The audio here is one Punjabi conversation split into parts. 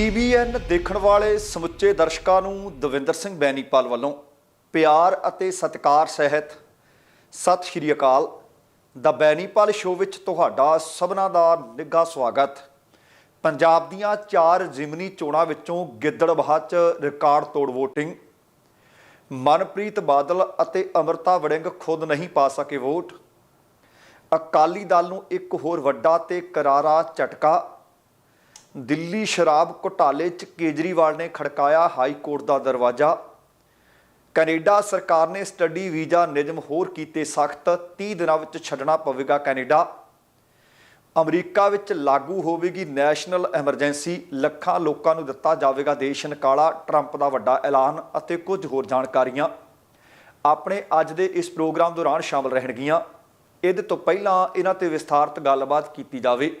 ਟੀਵੀਐਨ ਦੇਖਣ ਵਾਲੇ ਸਮੁੱਚੇ ਦਰਸ਼ਕਾਂ ਨੂੰ ਦਵਿੰਦਰ ਸਿੰਘ ਬੈਨੀਪਾਲ ਵੱਲੋਂ ਪਿਆਰ ਅਤੇ ਸਤਿਕਾਰ ਸਹਿਤ ਸਤਿ ਸ਼੍ਰੀ ਅਕਾਲ। ਦਾ ਬੈਨੀਪਾਲ ਸ਼ੋਅ ਵਿੱਚ ਤੁਹਾਡਾ ਸਭਨਾ ਦਾ ਨਿੱਘਾ ਸਵਾਗਤ। ਪੰਜਾਬ ਦੀਆਂ ਚਾਰ ਜ਼ਿਮਨੀ ਚੋਣਾਂ ਵਿੱਚੋਂ ਗਿੱਦੜਬਾਹਾ 'ਚ ਰਿਕਾਰਡ ਤੋੜ VOTING ਮਨਪ੍ਰੀਤ ਬਾਦਲ ਅਤੇ ਅਮਰਤਾ ਵੜਿੰਗ ਖੁਦ ਨਹੀਂ ਪਾ ਸਕੇ ਵੋਟ। ਅਕਾਲੀ ਦਲ ਨੂੰ ਇੱਕ ਹੋਰ ਵੱਡਾ ਤੇ ਕਰਾਰਾ ਝਟਕਾ। ਦਿੱਲੀ ਸ਼ਰਾਬ ਘੁਟਾਲੇ 'ਚ ਕੇਜਰੀਵਾਲ ਨੇ ਖੜਕਾਇਆ ਹਾਈ ਕੋਰਟ ਦਾ ਦਰਵਾਜ਼ਾ। ਕੈਨੇਡਾ ਸਰਕਾਰ ਨੇ ਸਟੱਡੀ ਵੀਜ਼ਾ ਨਿਯਮ ਹੋਰ ਕੀਤੇ ਸਖਤ 30 ਦਿਨਾਂ ਵਿੱਚ ਛੱਡਣਾ ਪਵੇਗਾ ਕੈਨੇਡਾ। ਅਮਰੀਕਾ ਵਿੱਚ ਲਾਗੂ ਹੋਵੇਗੀ ਨੈਸ਼ਨਲ ਐਮਰਜੈਂਸੀ, ਲੱਖਾਂ ਲੋਕਾਂ ਨੂੰ ਦਿੱਤਾ ਜਾਵੇਗਾ ਦੇਸ਼ ਨਿਕਾਲਾ, ਟਰੰਪ ਦਾ ਵੱਡਾ ਐਲਾਨ ਅਤੇ ਕੁਝ ਹੋਰ ਜਾਣਕਾਰੀਆਂ। ਆਪਣੇ ਅੱਜ ਦੇ ਇਸ ਪ੍ਰੋਗਰਾਮ ਦੌਰਾਨ ਸ਼ਾਮਲ ਰਹਿਣਗੀਆਂ। ਇਹਦੇ ਤੋਂ ਪਹਿਲਾਂ ਇਹਨਾਂ ਤੇ ਵਿਸਥਾਰਤ ਗੱਲਬਾਤ ਕੀਤੀ ਜਾਵੇ।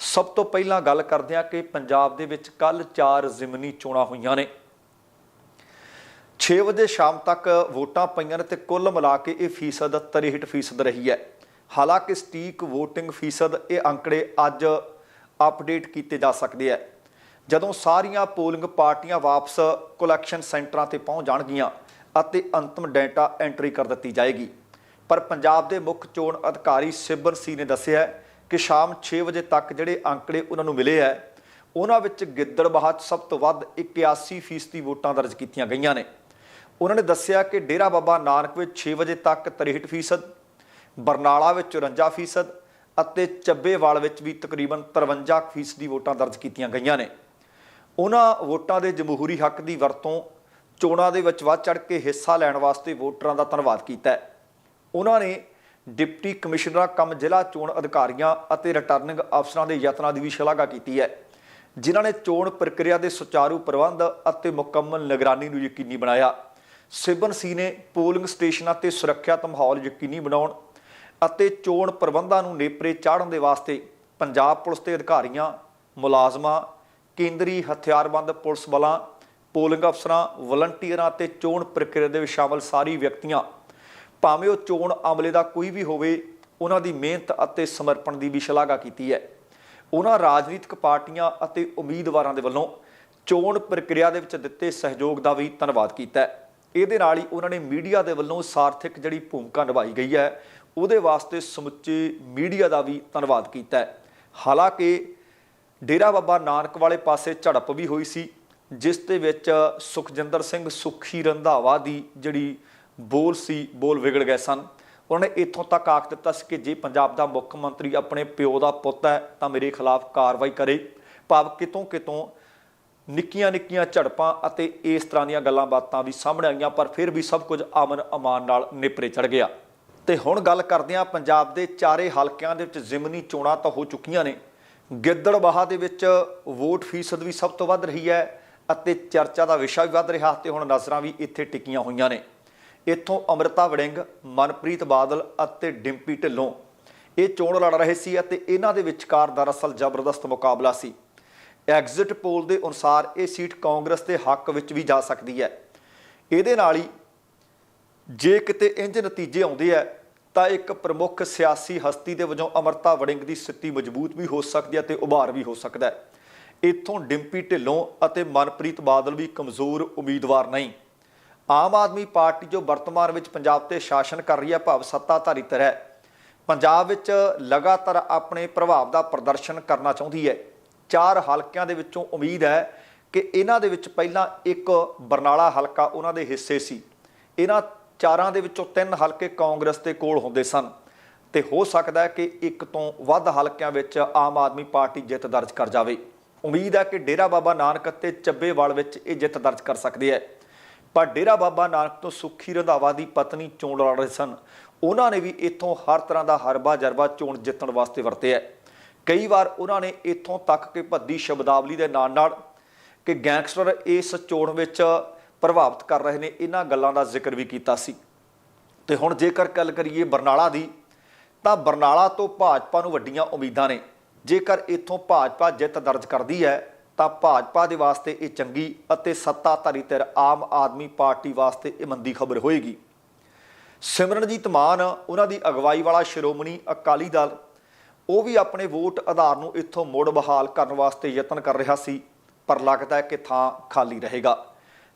ਸਭ ਤੋਂ ਪਹਿਲਾਂ ਗੱਲ ਕਰਦੇ ਹਾਂ ਕਿ ਪੰਜਾਬ ਦੇ ਵਿੱਚ ਕੱਲ 4 ਜ਼ਿਮਨੀ ਚੋਣਾਂ ਹੋਈਆਂ ਨੇ। 6 ਵਜੇ ਸ਼ਾਮ ਤੱਕ ਵੋਟਾਂ ਪਈਆਂ ਨੇ ਤੇ ਕੁੱਲ ਮਿਲਾ ਕੇ ਇਹ ਫੀਸਦ 63% ਫੀਸਦ ਰਹੀ ਹੈ। ਹਾਲਾਂਕਿ ਸਟੀਕ VOTING ਫੀਸਦ ਇਹ ਅੰਕੜੇ ਅੱਜ ਅਪਡੇਟ ਕੀਤੇ ਜਾ ਸਕਦੇ ਆ ਜਦੋਂ ਸਾਰੀਆਂ ਪੋਲਿੰਗ ਪਾਰਟੀਆਂ ਵਾਪਸ ਕਲੈਕਸ਼ਨ ਸੈਂਟਰਾਂ ਤੇ ਪਹੁੰਚ ਜਾਣਗੀਆਂ ਅਤੇ ਅੰਤਮ ਡਾਟਾ ਐਂਟਰੀ ਕਰ ਦਿੱਤੀ ਜਾਏਗੀ। ਪਰ ਪੰਜਾਬ ਦੇ ਮੁੱਖ ਚੋਣ ਅਧਿਕਾਰੀ ਸਿਬਰ ਸੀ ਨੇ ਦੱਸਿਆ ਹੈ ਕਿ ਸ਼ਾਮ 6 ਵਜੇ ਤੱਕ ਜਿਹੜੇ ਅੰਕੜੇ ਉਹਨਾਂ ਨੂੰ ਮਿਲੇ ਹੈ ਉਹਨਾਂ ਵਿੱਚ ਗਿੱਦੜਬਾਹਾ 'ਚ ਸਭ ਤੋਂ ਵੱਧ 81% ਵੋਟਾਂ ਦਰਜ ਕੀਤੀਆਂ ਗਈਆਂ ਨੇ। ਉਹਨਾਂ ਨੇ ਦੱਸਿਆ ਕਿ ਡੇਰਾ ਬਾਬਾ ਨਾਨਕ ਵਿੱਚ 6 ਵਜੇ ਤੱਕ 63% ਬਰਨਾਲਾ ਵਿੱਚ 54% ਅਤੇ ਚੱਬੇਵਾਲ ਵਿੱਚ ਵੀ ਤਕਰੀਬਨ 53% ਵੋਟਾਂ ਦਰਜ ਕੀਤੀਆਂ ਗਈਆਂ ਨੇ। ਉਹਨਾਂ ਵੋਟਾਂ ਦੇ ਜਮਹੂਰੀ ਹੱਕ ਦੀ ਵਰਤੋਂ ਚੋਣਾਂ ਦੇ ਵਿੱਚ ਵੱਧ ਚੜ ਕੇ ਹਿੱਸਾ ਲੈਣ ਵਾਸਤੇ ਵੋਟਰਾਂ ਦਾ ਧੰਨਵਾਦ ਕੀਤਾ ਹੈ। ਉਹਨਾਂ ਨੇ ਡਿਪਟੀ ਕਮਿਸ਼ਨਰਾਂ ਕੰਮ ਜ਼ਿਲ੍ਹਾ ਚੋਣ ਅਧਿਕਾਰੀਆਂ ਅਤੇ ਰਿਟਰਨਿੰਗ ਅਫਸਰਾਂ ਦੇ ਯਤਨਾਂ ਦੀ ਵੀ ਸ਼ਲਾਘਾ ਕੀਤੀ ਹੈ। ਜਿਨ੍ਹਾਂ ਨੇ ਚੋਣ ਪ੍ਰਕਿਰਿਆ ਦੇ ਸੁਚਾਰੂ ਪ੍ਰਬੰਧ ਅਤੇ ਮੁਕੰਮਲ ਨਿਗਰਾਨੀ ਨੂੰ ਯਕੀਨੀ ਬਣਾਇਆ। ਸਿਬਨ ਸੀ ਨੇ ਪੋਲਿੰਗ ਸਟੇਸ਼ਨਾਂ ਤੇ ਸੁਰੱਖਿਅਤ ਮਾਹੌਲ ਯਕੀਨੀ ਬਣਾਉਣ ਅਤੇ ਚੋਣ ਪ੍ਰਬੰਧਾਂ ਨੂੰ ਨੇਪਰੇ ਚਾੜਨ ਦੇ ਵਾਸਤੇ ਪੰਜਾਬ ਪੁਲਿਸ ਦੇ ਅਧਿਕਾਰੀਆਂ, ਮੁਲਾਜ਼ਮਾਂ, ਕੇਂਦਰੀ ਹਥਿਆਰਬੰਦ ਪੁਲਿਸ ਬਲਾਂ, ਪੋਲਿੰਗ ਅਫਸਰਾਂ, ਵਲੰਟੀਅਰਾਂ ਅਤੇ ਚੋਣ ਪ੍ਰਕਿਰਿਆ ਦੇ ਵਿੱਚ ਸ਼ਾਮਲ ਸਾਰੀ ਵਿਅਕਤੀਆਂ ਭਾਵੇਂ ਉਹ ਚੋਣ ਅਮਲੇ ਦਾ ਕੋਈ ਵੀ ਹੋਵੇ, ਉਹਨਾਂ ਦੀ ਮਿਹਨਤ ਅਤੇ ਸਮਰਪਣ ਦੀ ਵੀ ਸ਼ਲਾਘਾ ਕੀਤੀ ਹੈ। ਉਹਨਾਂ ਰਾਜਨੀਤਿਕ ਪਾਰਟੀਆਂ ਅਤੇ ਉਮੀਦਵਾਰਾਂ ਦੇ ਵੱਲੋਂ ਚੋਣ ਪ੍ਰਕਿਰਿਆ ਦੇ ਵਿੱਚ ਦਿੱਤੇ ਸਹਿਯੋਗ ਦਾ ਵੀ ਧੰਨਵਾਦ ਕੀਤਾ ਹੈ। ਇਹਦੇ ਨਾਲ ਹੀ ਉਹਨਾਂ ਨੇ ਮੀਡੀਆ ਦੇ ਵੱਲੋਂ ਸਾਰਥਿਕ ਜਿਹੜੀ ਭੂਮਿਕਾ ਨਿਭਾਈ ਗਈ ਹੈ, ਉਹਦੇ ਵਾਸਤੇ ਸਮੁੱਚੇ ਮੀਡੀਆ ਦਾ ਵੀ ਧੰਨਵਾਦ ਕੀਤਾ ਹੈ। ਹਾਲਾਂਕਿ ਡੇਰਾ ਬਾਬਾ ਨਾਨਕ ਵਾਲੇ ਪਾਸੇ ਝੜਪ ਵੀ ਹੋਈ ਸੀ, ਜਿਸ ਦੇ ਵਿੱਚ ਸੁਖਜਿੰਦਰ ਸਿੰਘ ਸੁਖੀ ਰੰਧਾਵਾ ਦੀ ਜਿਹੜੀ ਬੋਲ ਸੀ, ਬੋਲ ਵਿਗੜ ਗਏ ਸਨ। ਉਹਨਾਂ ਨੇ ਇੱਥੋਂ ਤੱਕ ਆਖ ਦਿੱਤਾ ਸੀ ਕਿ ਜੇ ਪੰਜਾਬ ਦਾ ਮੁੱਖ ਮੰਤਰੀ ਆਪਣੇ ਪਿਓ ਦਾ ਪੁੱਤ ਹੈ, ਤਾਂ ਮੇਰੇ ਖਿਲਾਫ ਕਾਰਵਾਈ ਕਰੇ। ਭਾਵ ਕਿਤੋਂ ਕਿਤੋਂ ਨਿੱਕੀਆਂ ਨਿੱਕੀਆਂ ਝੜਪਾਂ ਅਤੇ ਇਸ ਤਰ੍ਹਾਂ ਦੀਆਂ ਗੱਲਾਂ ਬਾਤਾਂ ਵੀ ਸਾਹਮਣੇ ਆਈਆਂ, ਪਰ ਫਿਰ ਵੀ ਸਭ ਕੁਝ ਅਮਨ ਅਮਾਨ ਨਾਲ ਨਿਪਰੇ ਚੜ ਗਿਆ। ਤੇ ਹੁਣ ਗੱਲ ਕਰਦੇ ਹਾਂ ਪੰਜਾਬ ਦੇ ਚਾਰੇ ਹਲਕਿਆਂ ਦੇ ਵਿੱਚ ਜ਼ਿਮਨੀ ਚੋਣਾਂ ਤਾਂ ਹੋ ਚੁੱਕੀਆਂ ਨੇ। ਗਿੱਦੜਬਾਹਾ ਦੇ ਵਿੱਚ ਵੋਟ ਫੀਸਦ ਵੀ ਸਭ ਤੋਂ ਵੱਧ ਰਹੀ ਹੈ ਅਤੇ ਚਰਚਾ ਦਾ ਵਿਸ਼ਾ ਵੀ ਵੱਧ ਰਿਹਾ ਤੇ ਹੁਣ ਨਜ਼ਰਾਂ ਵੀ ਇੱਥੇ ਟਿਕੀਆਂ ਹੋਈਆਂ ਨੇ। ਇੱਥੋਂ ਅਮਰਤਾ ਵੜਿੰਗ, ਮਨਪ੍ਰੀਤ ਬਾਦਲ ਅਤੇ ਡਿੰਪੀ ਢਿੱਲੋਂ। ਇਹ ਚੋਣ ਲੜ ਰਹੇ ਸੀ ਅਤੇ ਇਹਨਾਂ ਦੇ ਵਿਚਕਾਰ ਦਰਅਸਲ ਜ਼ਬਰਦਸਤ ਮੁਕਾਬਲਾ ਸੀ। ਐਗਜ਼ਿਟ ਪੋਲ ਦੇ ਅਨੁਸਾਰ ਇਹ ਸੀਟ ਕਾਂਗਰਸ ਦੇ ਹੱਕ ਵਿੱਚ ਵੀ ਜਾ ਸਕਦੀ ਹੈ। ਇਹਦੇ ਨਾਲ ਹੀ ਜੇ ਕਿਤੇ ਇੰਜ ਨਤੀਜੇ ਆਉਂਦੇ ਆ, ਤਾਂ ਇੱਕ ਪ੍ਰਮੁੱਖ ਸਿਆਸੀ ਹਸਤੀ ਦੇ ਵਜੋਂ ਅਮਰਤਾ ਵੜਿੰਗ ਦੀ ਸਥਿਤੀ ਮਜ਼ਬੂਤ ਵੀ ਹੋ ਸਕਦੀ ਹੈ ਤੇ ਉਭਾਰ ਵੀ ਹੋ ਸਕਦਾ ਹੈ। ਇੱਥੋਂ ਡਿੰਪੀ ਢਿੱਲੋਂ ਅਤੇ ਮਨਪ੍ਰੀਤ ਬਾਦਲ ਵੀ ਕਮਜ਼ੋਰ ਉਮੀਦਵਾਰ ਨਹੀਂ। ਆਮ ਆਦਮੀ ਪਾਰਟੀ ਜੋ ਵਰਤਮਾਨ ਵਿੱਚ ਪੰਜਾਬ ਤੇ ਸ਼ਾਸਨ ਕਰ ਰਹੀ ਹੈ, ਭਾਵ ਸੱਤਾਧਾਰੀ ਧਿਰ ਹੈ। ਪੰਜਾਬ ਵਿੱਚ ਲਗਾਤਾਰ ਆਪਣੇ ਪ੍ਰਭਾਵ ਦਾ ਪ੍ਰਦਰਸ਼ਨ ਕਰਨਾ ਚਾਹੁੰਦੀ ਹੈ। ਚਾਰ ਹਲਕਿਆਂ ਦੇ ਵਿੱਚੋਂ ਉਮੀਦ ਹੈ ਕਿ ਇਹਨਾਂ ਦੇ ਵਿੱਚ ਪਹਿਲਾਂ ਇੱਕ ਬਰਨਾਲਾ ਹਲਕਾ ਉਹਨਾਂ ਦੇ ਹਿੱਸੇ ਸੀ। ਇਹਨਾਂ ਚਾਰਾਂ ਦੇ ਵਿੱਚੋਂ ਤਿੰਨ ਹਲਕੇ ਕਾਂਗਰਸ ਦੇ ਕੋਲ ਹੁੰਦੇ ਸਨ ਤੇ ਹੋ ਸਕਦਾ ਹੈ ਕਿ ਇੱਕ ਤੋਂ ਵੱਧ ਹਲਕਿਆਂ ਵਿੱਚ ਆਮ ਆਦਮੀ ਪਾਰਟੀ ਜਿੱਤ ਦਰਜ ਕਰ ਜਾਵੇ। ਉਮੀਦ ਹੈ ਕਿ ਡੇਰਾ ਬਾਬਾ ਨਾਨਕ ਅਤੇ ਚੱਬੇਵਾਲ ਵਿੱਚ ਇਹ ਜਿੱਤ ਦਰਜ ਕਰ ਸਕਦੀ ਹੈ। ਪਰ ਡੇਰਾ ਬਾਬਾ ਨਾਨਕ ਤੋਂ ਸੁਖੀ ਰੰਧਾਵਾ ਦੀ ਪਤਨੀ ਚੋਣ ਲੜ ਰਹੇ ਸਨ। ਉਹਨਾਂ ਨੇ ਵੀ ਇੱਥੋਂ ਹਰ ਤਰ੍ਹਾਂ ਦਾ ਹਰਬਾ ਜਰਬਾ ਚੋਣ ਜਿੱਤਣ ਵਾਸਤੇ ਵਰਤਿਆ ਕਈ ਵਾਰ ਉਹਨਾਂ ਨੇ ਇੱਥੋਂ ਤੱਕ ਕਿ ਭੱਦੀ ਸ਼ਬਦਾਵਲੀ ਦੇ ਨਾਲ ਨਾਲ ਕਿ ਗੈਂਗਸਟਰ ਇਸ ਚੋਣ ਵਿੱਚ ਪ੍ਰਭਾਵਿਤ ਕਰ ਰਹੇ ਨੇ, ਇਹਨਾਂ ਗੱਲਾਂ ਦਾ ਜ਼ਿਕਰ ਵੀ ਕੀਤਾ ਸੀ। ਤੇ ਹੁਣ ਜੇਕਰ ਗੱਲ ਕਰੀਏ ਬਰਨਾਲਾ ਦੀ, ਤਾਂ ਬਰਨਾਲਾ ਤੋਂ ਭਾਜਪਾ ਨੂੰ ਵੱਡੀਆਂ ਉਮੀਦਾਂ ਨੇ। ਜੇਕਰ ਇੱਥੋਂ ਭਾਜਪਾ ਜਿੱਤ ਦਰਜ ਕਰਦੀ ਹੈ ਤਾਂ ਭਾਜਪਾ ਦੇ ਵਾਸਤੇ ਇਹ ਚੰਗੀ ਅਤੇ ਸੱਤਾਧਾਰੀ ਧਿਰ ਆਮ ਆਦਮੀ ਪਾਰਟੀ ਵਾਸਤੇ ਇਹ ਮੰਦੀ ਖਬਰ ਹੋਏਗੀ। ਸਿਮਰਨਜੀਤ ਮਾਨ, ਉਹਨਾਂ ਦੀ ਅਗਵਾਈ ਵਾਲਾ ਸ਼੍ਰੋਮਣੀ ਅਕਾਲੀ ਦਲ, ਉਹ ਵੀ ਆਪਣੇ ਵੋਟ ਆਧਾਰ ਨੂੰ ਇੱਥੋਂ ਮੁੜ ਬਹਾਲ ਕਰਨ ਵਾਸਤੇ ਯਤਨ ਕਰ ਰਿਹਾ ਸੀ, ਪਰ ਲੱਗਦਾ ਹੈ ਕਿ ਥਾਂ ਖਾਲੀ ਰਹੇਗਾ।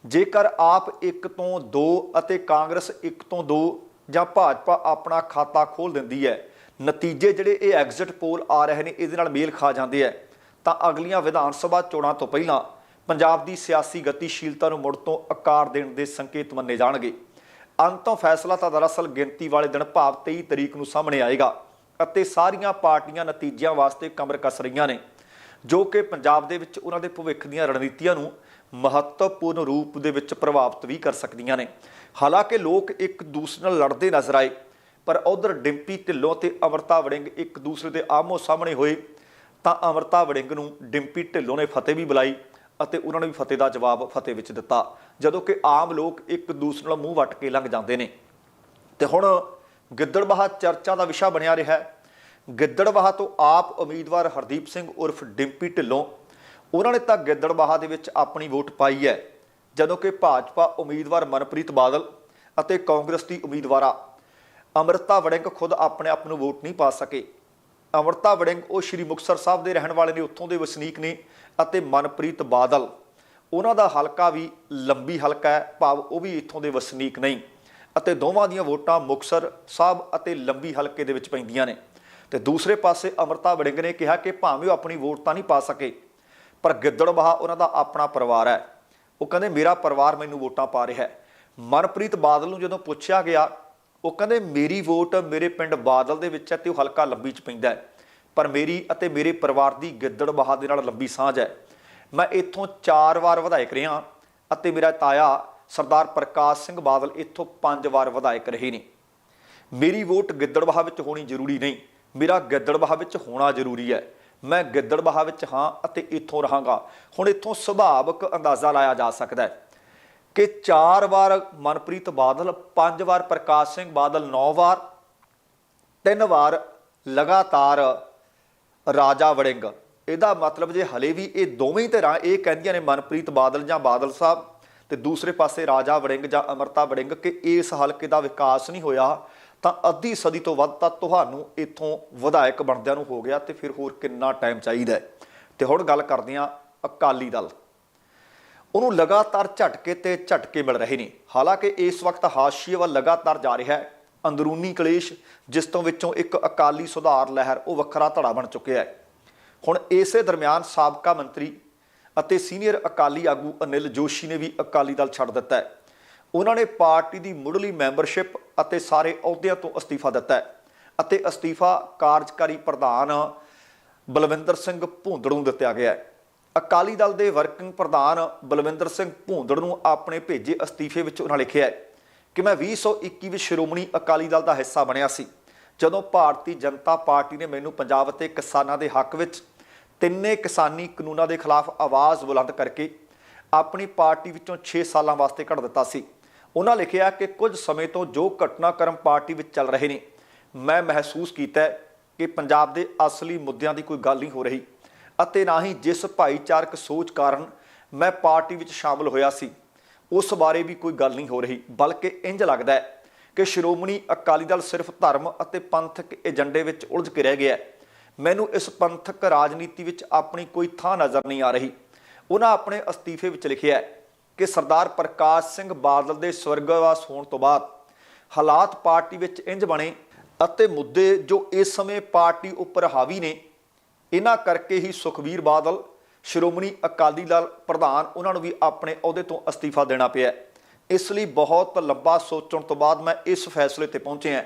ਜੇਕਰ ਆਪ 1 ਤੋਂ 2 ਅਤੇ ਕਾਂਗਰਸ 1 ਤੋਂ 2 ਜਾਂ ਭਾਜਪਾ ਆਪਣਾ ਖਾਤਾ ਖੋਲ ਦਿੰਦੀ ਹੈ, ਨਤੀਜੇ ਜਿਹੜੇ ਇਹ ਐਗਜ਼ਿਟ ਪੋਲ ਆ ਰਹੇ ਨੇ, ਇਹਦੇ ਨਾਲ ਮੇਲ ਖਾ ਜਾਂਦੇ ਹੈ। ਤਾਂ ਅਗਲੀਆਂ ਵਿਧਾਨ ਸਭਾ ਚੋਣਾਂ ਤੋਂ ਪਹਿਲਾਂ ਪੰਜਾਬ ਦੀ ਸਿਆਸੀ ਗਤੀਸ਼ੀਲਤਾ ਨੂੰ ਮੁੜ ਤੋਂ ਆਕਾਰ ਦੇਣ ਦੇ ਸੰਕੇਤ ਮੰਨੇ ਜਾਣਗੇ। ਅੰਤੋਂ ਫੈਸਲਾ ਤਾਂ ਦਰਅਸਲ ਗਿਣਤੀ ਵਾਲੇ ਦਿਨ ਭਾਵ 23 ਤਰੀਕ ਨੂੰ ਸਾਹਮਣੇ ਆਏਗਾ ਅਤੇ ਸਾਰੀਆਂ ਪਾਰਟੀਆਂ ਨਤੀਜਿਆਂ ਵਾਸਤੇ ਕਮਰ ਕੱਸ ਰਹੀਆਂ ਨੇ, ਜੋ ਕਿ ਪੰਜਾਬ ਦੇ ਵਿੱਚ ਉਹਨਾਂ ਦੇ ਭਵਿੱਖ ਦੀਆਂ ਰਣਨੀਤੀਆਂ ਨੂੰ ਮਹੱਤਵਪੂਰਨ ਰੂਪ ਦੇ ਵਿੱਚ ਪ੍ਰਭਾਵਿਤ ਵੀ ਕਰ ਸਕਦੀਆਂ ਨੇ। ਹਾਲਾਂਕਿ ਲੋਕ ਇੱਕ ਦੂਸਰੇ ਨਾਲ ਲੜਦੇ ਨਜ਼ਰ ਆਏ, ਪਰ ਉਧਰ ਡਿੰਪੀ ਢਿੱਲੋਂ ਤੇ ਅਮਰਤਾ ਵੜਿੰਗ ਇੱਕ ਦੂਸਰੇ ਦੇ ਆਮੋ ਸਾਹਮਣੇ ਹੋਏ ਤਾਂ ਅਮਰਤਾ ਵੜਿੰਗ ਨੂੰ ਡਿੰਪੀ ਢਿੱਲੋਂ ਨੇ ਫਤਿਹ ਵੀ ਬੁਲਾਈ ਅਤੇ ਉਹਨਾਂ ਨੇ ਵੀ ਫਤਿਹ ਦਾ ਜਵਾਬ ਫਤਿਹ ਵਿੱਚ ਦਿੱਤਾ, ਜਦੋਂ ਕਿ ਆਮ ਲੋਕ ਇੱਕ ਦੂਸਰੇ ਨਾਲ ਮੂੰਹ ਵੱਟ ਕੇ ਲੰਘ ਜਾਂਦੇ ਨੇ। ਤੇ ਹੁਣ ਗਿੱਦੜਬਾਹਾ ਚਰਚਾ ਦਾ ਵਿਸ਼ਾ ਬਣਿਆ ਰਿਹਾ ਹੈ। ਗਿੱਦੜਬਾਹਾ ਤੋਂ ਆਪ ਉਮੀਦਵਾਰ ਹਰਦੀਪ ਸਿੰਘ ਉਰਫ ਡਿੰਪੀ ਢਿੱਲੋਂ, ਉਹਨਾਂ ਨੇ ਤਾਂ ਗਿੱਦੜਬਾਹਾ ਦੇ ਵਿੱਚ ਆਪਣੀ ਵੋਟ ਪਾਈ ਹੈ, ਜਦੋਂ ਕਿ ਭਾਜਪਾ ਉਮੀਦਵਾਰ ਮਨਪ੍ਰੀਤ ਬਾਦਲ ਅਤੇ ਕਾਂਗਰਸ ਦੀ ਉਮੀਦਵਾਰਾ। ਅਮਰਤਾ ਵੜਿੰਗ ਖੁਦ ਆਪਣੇ ਆਪ ਨੂੰ ਵੋਟ ਨਹੀਂ ਪਾ ਸਕੇ। ਅਮਰਤਾ ਵੜਿੰਗ, ਉਹ ਸ਼੍ਰੀ ਮੁਕਤਸਰ ਸਾਹਿਬ ਦੇ ਰਹਿਣ ਵਾਲੇ ਨੇ, ਉੱਥੋਂ ਦੇ ਵਸਨੀਕ ਨੇ ਅਤੇ ਮਨਪ੍ਰੀਤ ਬਾਦਲ। ਉਹਨਾਂ ਦਾ ਹਲਕਾ ਵੀ ਲੰਬੀ ਹਲਕਾ ਹੈ, ਭਾਵ ਉਹ ਵੀ ਇੱਥੋਂ ਦੇ ਵਸਨੀਕ ਨਹੀਂ। ਅਤੇ ਦੋਵਾਂ ਦੀਆਂ ਵੋਟਾਂ ਮੁਕਤਸਰ ਸਾਹਿਬ ਅਤੇ ਲੰਬੀ ਹਲਕੇ ਦੇ ਵਿੱਚ ਪੈਂਦੀਆਂ ਨੇ। ਤੇ ਦੂਸਰੇ ਪਾਸੇ ਅਮਰਤਾ ਵੜਿੰਗ ਨੇ ਕਿਹਾ ਕਿ ਭਾਵੇਂ ਉਹ ਆਪਣੀ ਵੋਟ ਤਾਂ ਨਹੀਂ ਪਾ ਸਕੇ, ਪਰ ਗਿੱਦੜਬਾਹਾ ਉਹਨਾਂ ਦਾ ਆਪਣਾ ਪਰਿਵਾਰ ਹੈ। ਉਹ ਕਹਿੰਦੇ, ਮੇਰਾ ਪਰਿਵਾਰ ਮੈਨੂੰ ਵੋਟਾਂ ਪਾ ਰਿਹਾ ਹੈ। ਮਨਪ੍ਰੀਤ ਬਾਦਲ ਨੂੰ ਜਦੋਂ ਪੁੱਛਿਆ ਗਿਆ ਉਹ ਕਹਿੰਦੇ, ਮੇਰੀ ਵੋਟ ਮੇਰੇ ਪਿੰਡ ਬਾਦਲ ਦੇ ਵਿੱਚ ਹੈ ਤੇ ਉਹ ਹਲਕਾ ਲੰਬੀ ਚ ਪੈਂਦਾ ਹੈ। ਪਰ ਮੇਰੀ ਅਤੇ ਮੇਰੇ ਪਰਿਵਾਰ ਦੀ ਗਿੱਦੜ ਬਹਾ ਦੇ ਨਾਲ ਲੰਬੀ ਸਾਂਝ ਹੈ। ਮੈਂ ਇੱਥੋਂ ਚਾਰ ਵਾਰ ਵਿਧਾਇਕ ਰਿਹਾ ਅਤੇ ਮੇਰਾ ਤਾਇਆ ਸਰਦਾਰ ਪ੍ਰਕਾਸ਼ ਸਿੰਘ ਬਾਦਲ ਇੱਥੋਂ ਪੰਜ ਵਾਰ ਵਿਧਾਇਕ ਰਹੇ ਨੇ। ਮੇਰੀ ਵੋਟ ਗਿੱਦੜਬਾਹਾ ਵਿੱਚ ਹੋਣੀ ਜ਼ਰੂਰੀ ਨਹੀਂ। ਮੇਰਾ ਗਿੱਦੜਬਾਹਾ ਵਿੱਚ ਹੋਣਾ ਜ਼ਰੂਰੀ ਹੈ। ਮੈਂ ਗਿੱਦੜਬਾਹਾ ਵਿੱਚ ਹਾਂ ਅਤੇ ਇੱਥੋਂ ਰਹਾਂਗਾ। ਹੁਣ ਇੱਥੋਂ ਸੁਭਾਵਕ ਅੰਦਾਜ਼ਾ ਲਾਇਆ ਜਾ ਸਕਦਾ ਹੈ। ਕਿ ਚਾਰ ਵਾਰ ਮਨਪ੍ਰੀਤ ਬਾਦਲ, ਪੰਜ ਵਾਰ ਪ੍ਰਕਾਸ਼ ਸਿੰਘ ਬਾਦਲ, ਨੌ ਵਾਰ, ਤਿੰਨ ਵਾਰ ਲਗਾਤਾਰ ਰਾਜਾ ਵੜਿੰਗ। ਇਹਦਾ ਮਤਲਬ ਜੇ ਹਲੇ ਵੀ ਇਹ ਦੋਵੇਂ ਧਿਰਾਂ ਇਹ ਕਹਿੰਦੀਆਂ ਨੇ ਮਨਪ੍ਰੀਤ ਬਾਦਲ ਜਾਂ ਬਾਦਲ ਸਾਹਿਬ ਤੇ ਦੂਸਰੇ ਪਾਸੇ ਰਾਜਾ ਵੜਿੰਗ ਜਾਂ ਅਮਰਤਾ ਵੜਿੰਗ ਕਿ ਇਸ ਹਲਕੇ ਦਾ ਵਿਕਾਸ ਨਹੀਂ ਹੋਇਆ, ਤਾਂ ਅੱਧੀ ਸਦੀ ਤੋਂ ਵੱਧ ਤਾਂ ਤੁਹਾਨੂੰ ਇੱਥੋਂ ਵਿਧਾਇਕ ਬਣਦਿਆਂ ਨੂੰ ਹੋ ਗਿਆ ਤੇ ਫਿਰ ਹੋਰ ਕਿੰਨਾ ਟਾਈਮ ਚਾਹੀਦਾ ਹੈ। ਤੇ ਹੁਣ ਗੱਲ ਕਰਦੇ ਹਾਂ ਅਕਾਲੀ ਦਲ ਉਹਨੂੰ ਲਗਾਤਾਰ ਝਟਕੇ ਤੇ ਝਟਕੇ ਮਿਲ ਰਹੇ ਨੇ। ਹਾਲਾਂਕਿ ਇਸ ਵਕਤ ਹਾਸ਼ੀਏ ਵੱਲ ਲਗਾਤਾਰ ਜਾ ਰਿਹਾ ਹੈ। ਅੰਦਰੂਨੀ ਕਲੇਸ਼, ਜਿਸ ਤੋਂ ਵਿੱਚੋਂ ਇੱਕ ਅਕਾਲੀ ਸੁਧਾਰ ਲਹਿਰ, ਉਹ ਵੱਖਰਾ ਧੜਾ ਬਣ ਚੁੱਕਿਆ ਹੈ। ਹੁਣ ਇਸੇ ਦਰਮਿਆਨ ਸਾਬਕਾ ਮੰਤਰੀ ਅਤੇ ਸੀਨੀਅਰ ਅਕਾਲੀ ਆਗੂ ਅਨਿਲ ਜੋਸ਼ੀ ਨੇ ਵੀ ਅਕਾਲੀ ਦਲ ਛੱਡ ਦਿੱਤਾ ਹੈ। ਉਹਨਾਂ ਨੇ ਪਾਰਟੀ ਦੀ ਮੁੱਢਲੀ ਮੈਂਬਰਸ਼ਿਪ ਅਤੇ ਸਾਰੇ ਅਹੁਦਿਆਂ ਤੋਂ ਅਸਤੀਫਾ ਦਿੱਤਾ ਹੈ ਅਤੇ ਅਸਤੀਫਾ ਕਾਰਜਕਾਰੀ ਪ੍ਰਧਾਨ ਬਲਵਿੰਦਰ ਸਿੰਘ ਭੁੰਦੜ ਨੂੰ ਦਿੱਤਾ ਗਿਆ ਹੈ। ਅਕਾਲੀ ਦਲ ਦੇ ਵਰਕਿੰਗ ਪ੍ਰਧਾਨ ਬਲਵਿੰਦਰ ਸਿੰਘ ਭੂੰਦੜ ਨੂੰ ਆਪਣੇ ਭੇਜੇ ਅਸਤੀਫੇ ਵਿੱਚ ਉਹਨਾਂ ਲਿਖਿਆ ਹੈ ਕਿ ਮੈਂ 2021 ਵਿੱਚ ਸ਼੍ਰੋਮਣੀ ਅਕਾਲੀ ਦਲ ਦਾ ਹਿੱਸਾ ਬਣਿਆ ਸੀ। ਜਦੋਂ ਭਾਰਤੀ ਜਨਤਾ ਪਾਰਟੀ ਨੇ ਮੈਨੂੰ ਪੰਜਾਬ ਅਤੇ ਕਿਸਾਨਾਂ ਦੇ ਹੱਕ ਵਿੱਚ ਤਿੰਨੇ ਕਿਸਾਨੀ ਕਾਨੂੰਨਾਂ ਦੇ ਖਿਲਾਫ ਆਵਾਜ਼ ਬੁਲੰਦ ਕਰਕੇ ਆਪਣੀ ਪਾਰਟੀ ਵਿੱਚੋਂ 6 ਸਾਲਾਂ ਵਾਸਤੇ ਕੱਢ ਦਿੱਤਾ ਸੀ। ਉਹਨਾਂ ਲਿਖਿਆ ਕਿ ਕੁਝ ਸਮੇਂ ਤੋਂ ਜੋ ਘਟਨਾਕ੍ਰਮ ਪਾਰਟੀ ਵਿੱਚ ਚੱਲ ਰਹੇ ਨੇ, ਮੈਂ ਮਹਿਸੂਸ ਕੀਤਾ ਕਿ ਪੰਜਾਬ ਦੇ ਅਸਲੀ ਮੁੱਦਿਆਂ ਦੀ ਕੋਈ ਗੱਲ ਨਹੀਂ ਹੋ ਰਹੀ। ਅਤੇ ਨਾ ਹੀ ਜਿਸ ਭਾਈਚਾਰਕ ਸੋਚ ਕਾਰਨ ਮੈਂ ਪਾਰਟੀ ਵਿੱਚ ਸ਼ਾਮਲ ਹੋਇਆ ਸੀ, ਉਸ ਬਾਰੇ ਵੀ ਕੋਈ ਗੱਲ ਨਹੀਂ ਹੋ ਰਹੀ, ਬਲਕਿ ਇੰਜ ਲੱਗਦਾ ਹੈ ਕਿ ਸ਼੍ਰੋਮਣੀ ਅਕਾਲੀ ਦਲ ਸਿਰਫ ਧਰਮ ਅਤੇ ਪੰਥਕ ਏਜੰਡੇ ਵਿੱਚ ਉਲਝ ਕੇ ਰਹਿ ਗਿਆ ਮੈਨੂੰ ਇਸ ਪੰਥਕ ਰਾਜਨੀਤੀ ਵਿੱਚ ਆਪਣੀ ਕੋਈ ਥਾਂ ਨਜ਼ਰ ਨਹੀਂ ਆ ਰਹੀ। ਉਹਨਾਂ ਆਪਣੇ ਅਸਤੀਫੇ ਵਿੱਚ ਲਿਖਿਆ ਕਿ ਸਰਦਾਰ ਪ੍ਰਕਾਸ਼ ਸਿੰਘ ਬਾਦਲ ਦੇ ਸਵਰਗਵਾਸ ਹੋਣ ਤੋਂ ਬਾਅਦ ਹਾਲਾਤ ਪਾਰਟੀ ਵਿੱਚ ਇੰਜ ਬਣੇ ਅਤੇ ਮੁੱਦੇ ਜੋ ਇਸ ਸਮੇਂ ਪਾਰਟੀ ਉੱਪਰ ਹਾਵੀ ਨੇ ਇਹਨਾਂ ਕਰਕੇ ਹੀ ਸੁਖਬੀਰ ਬਾਦਲ, ਸ਼੍ਰੋਮਣੀ ਅਕਾਲੀ ਦਲ ਪ੍ਰਧਾਨ, ਉਹਨਾਂ ਨੂੰ ਵੀ ਆਪਣੇ ਅਹੁਦੇ ਤੋਂ ਅਸਤੀਫਾ ਦੇਣਾ ਪਿਆ ਇਸ ਲਈ ਬਹੁਤ ਲੰਬਾ ਸੋਚਣ ਤੋਂ ਬਾਅਦ ਮੈਂ ਇਸ ਫੈਸਲੇ ਤੇ ਪਹੁੰਚਿਆ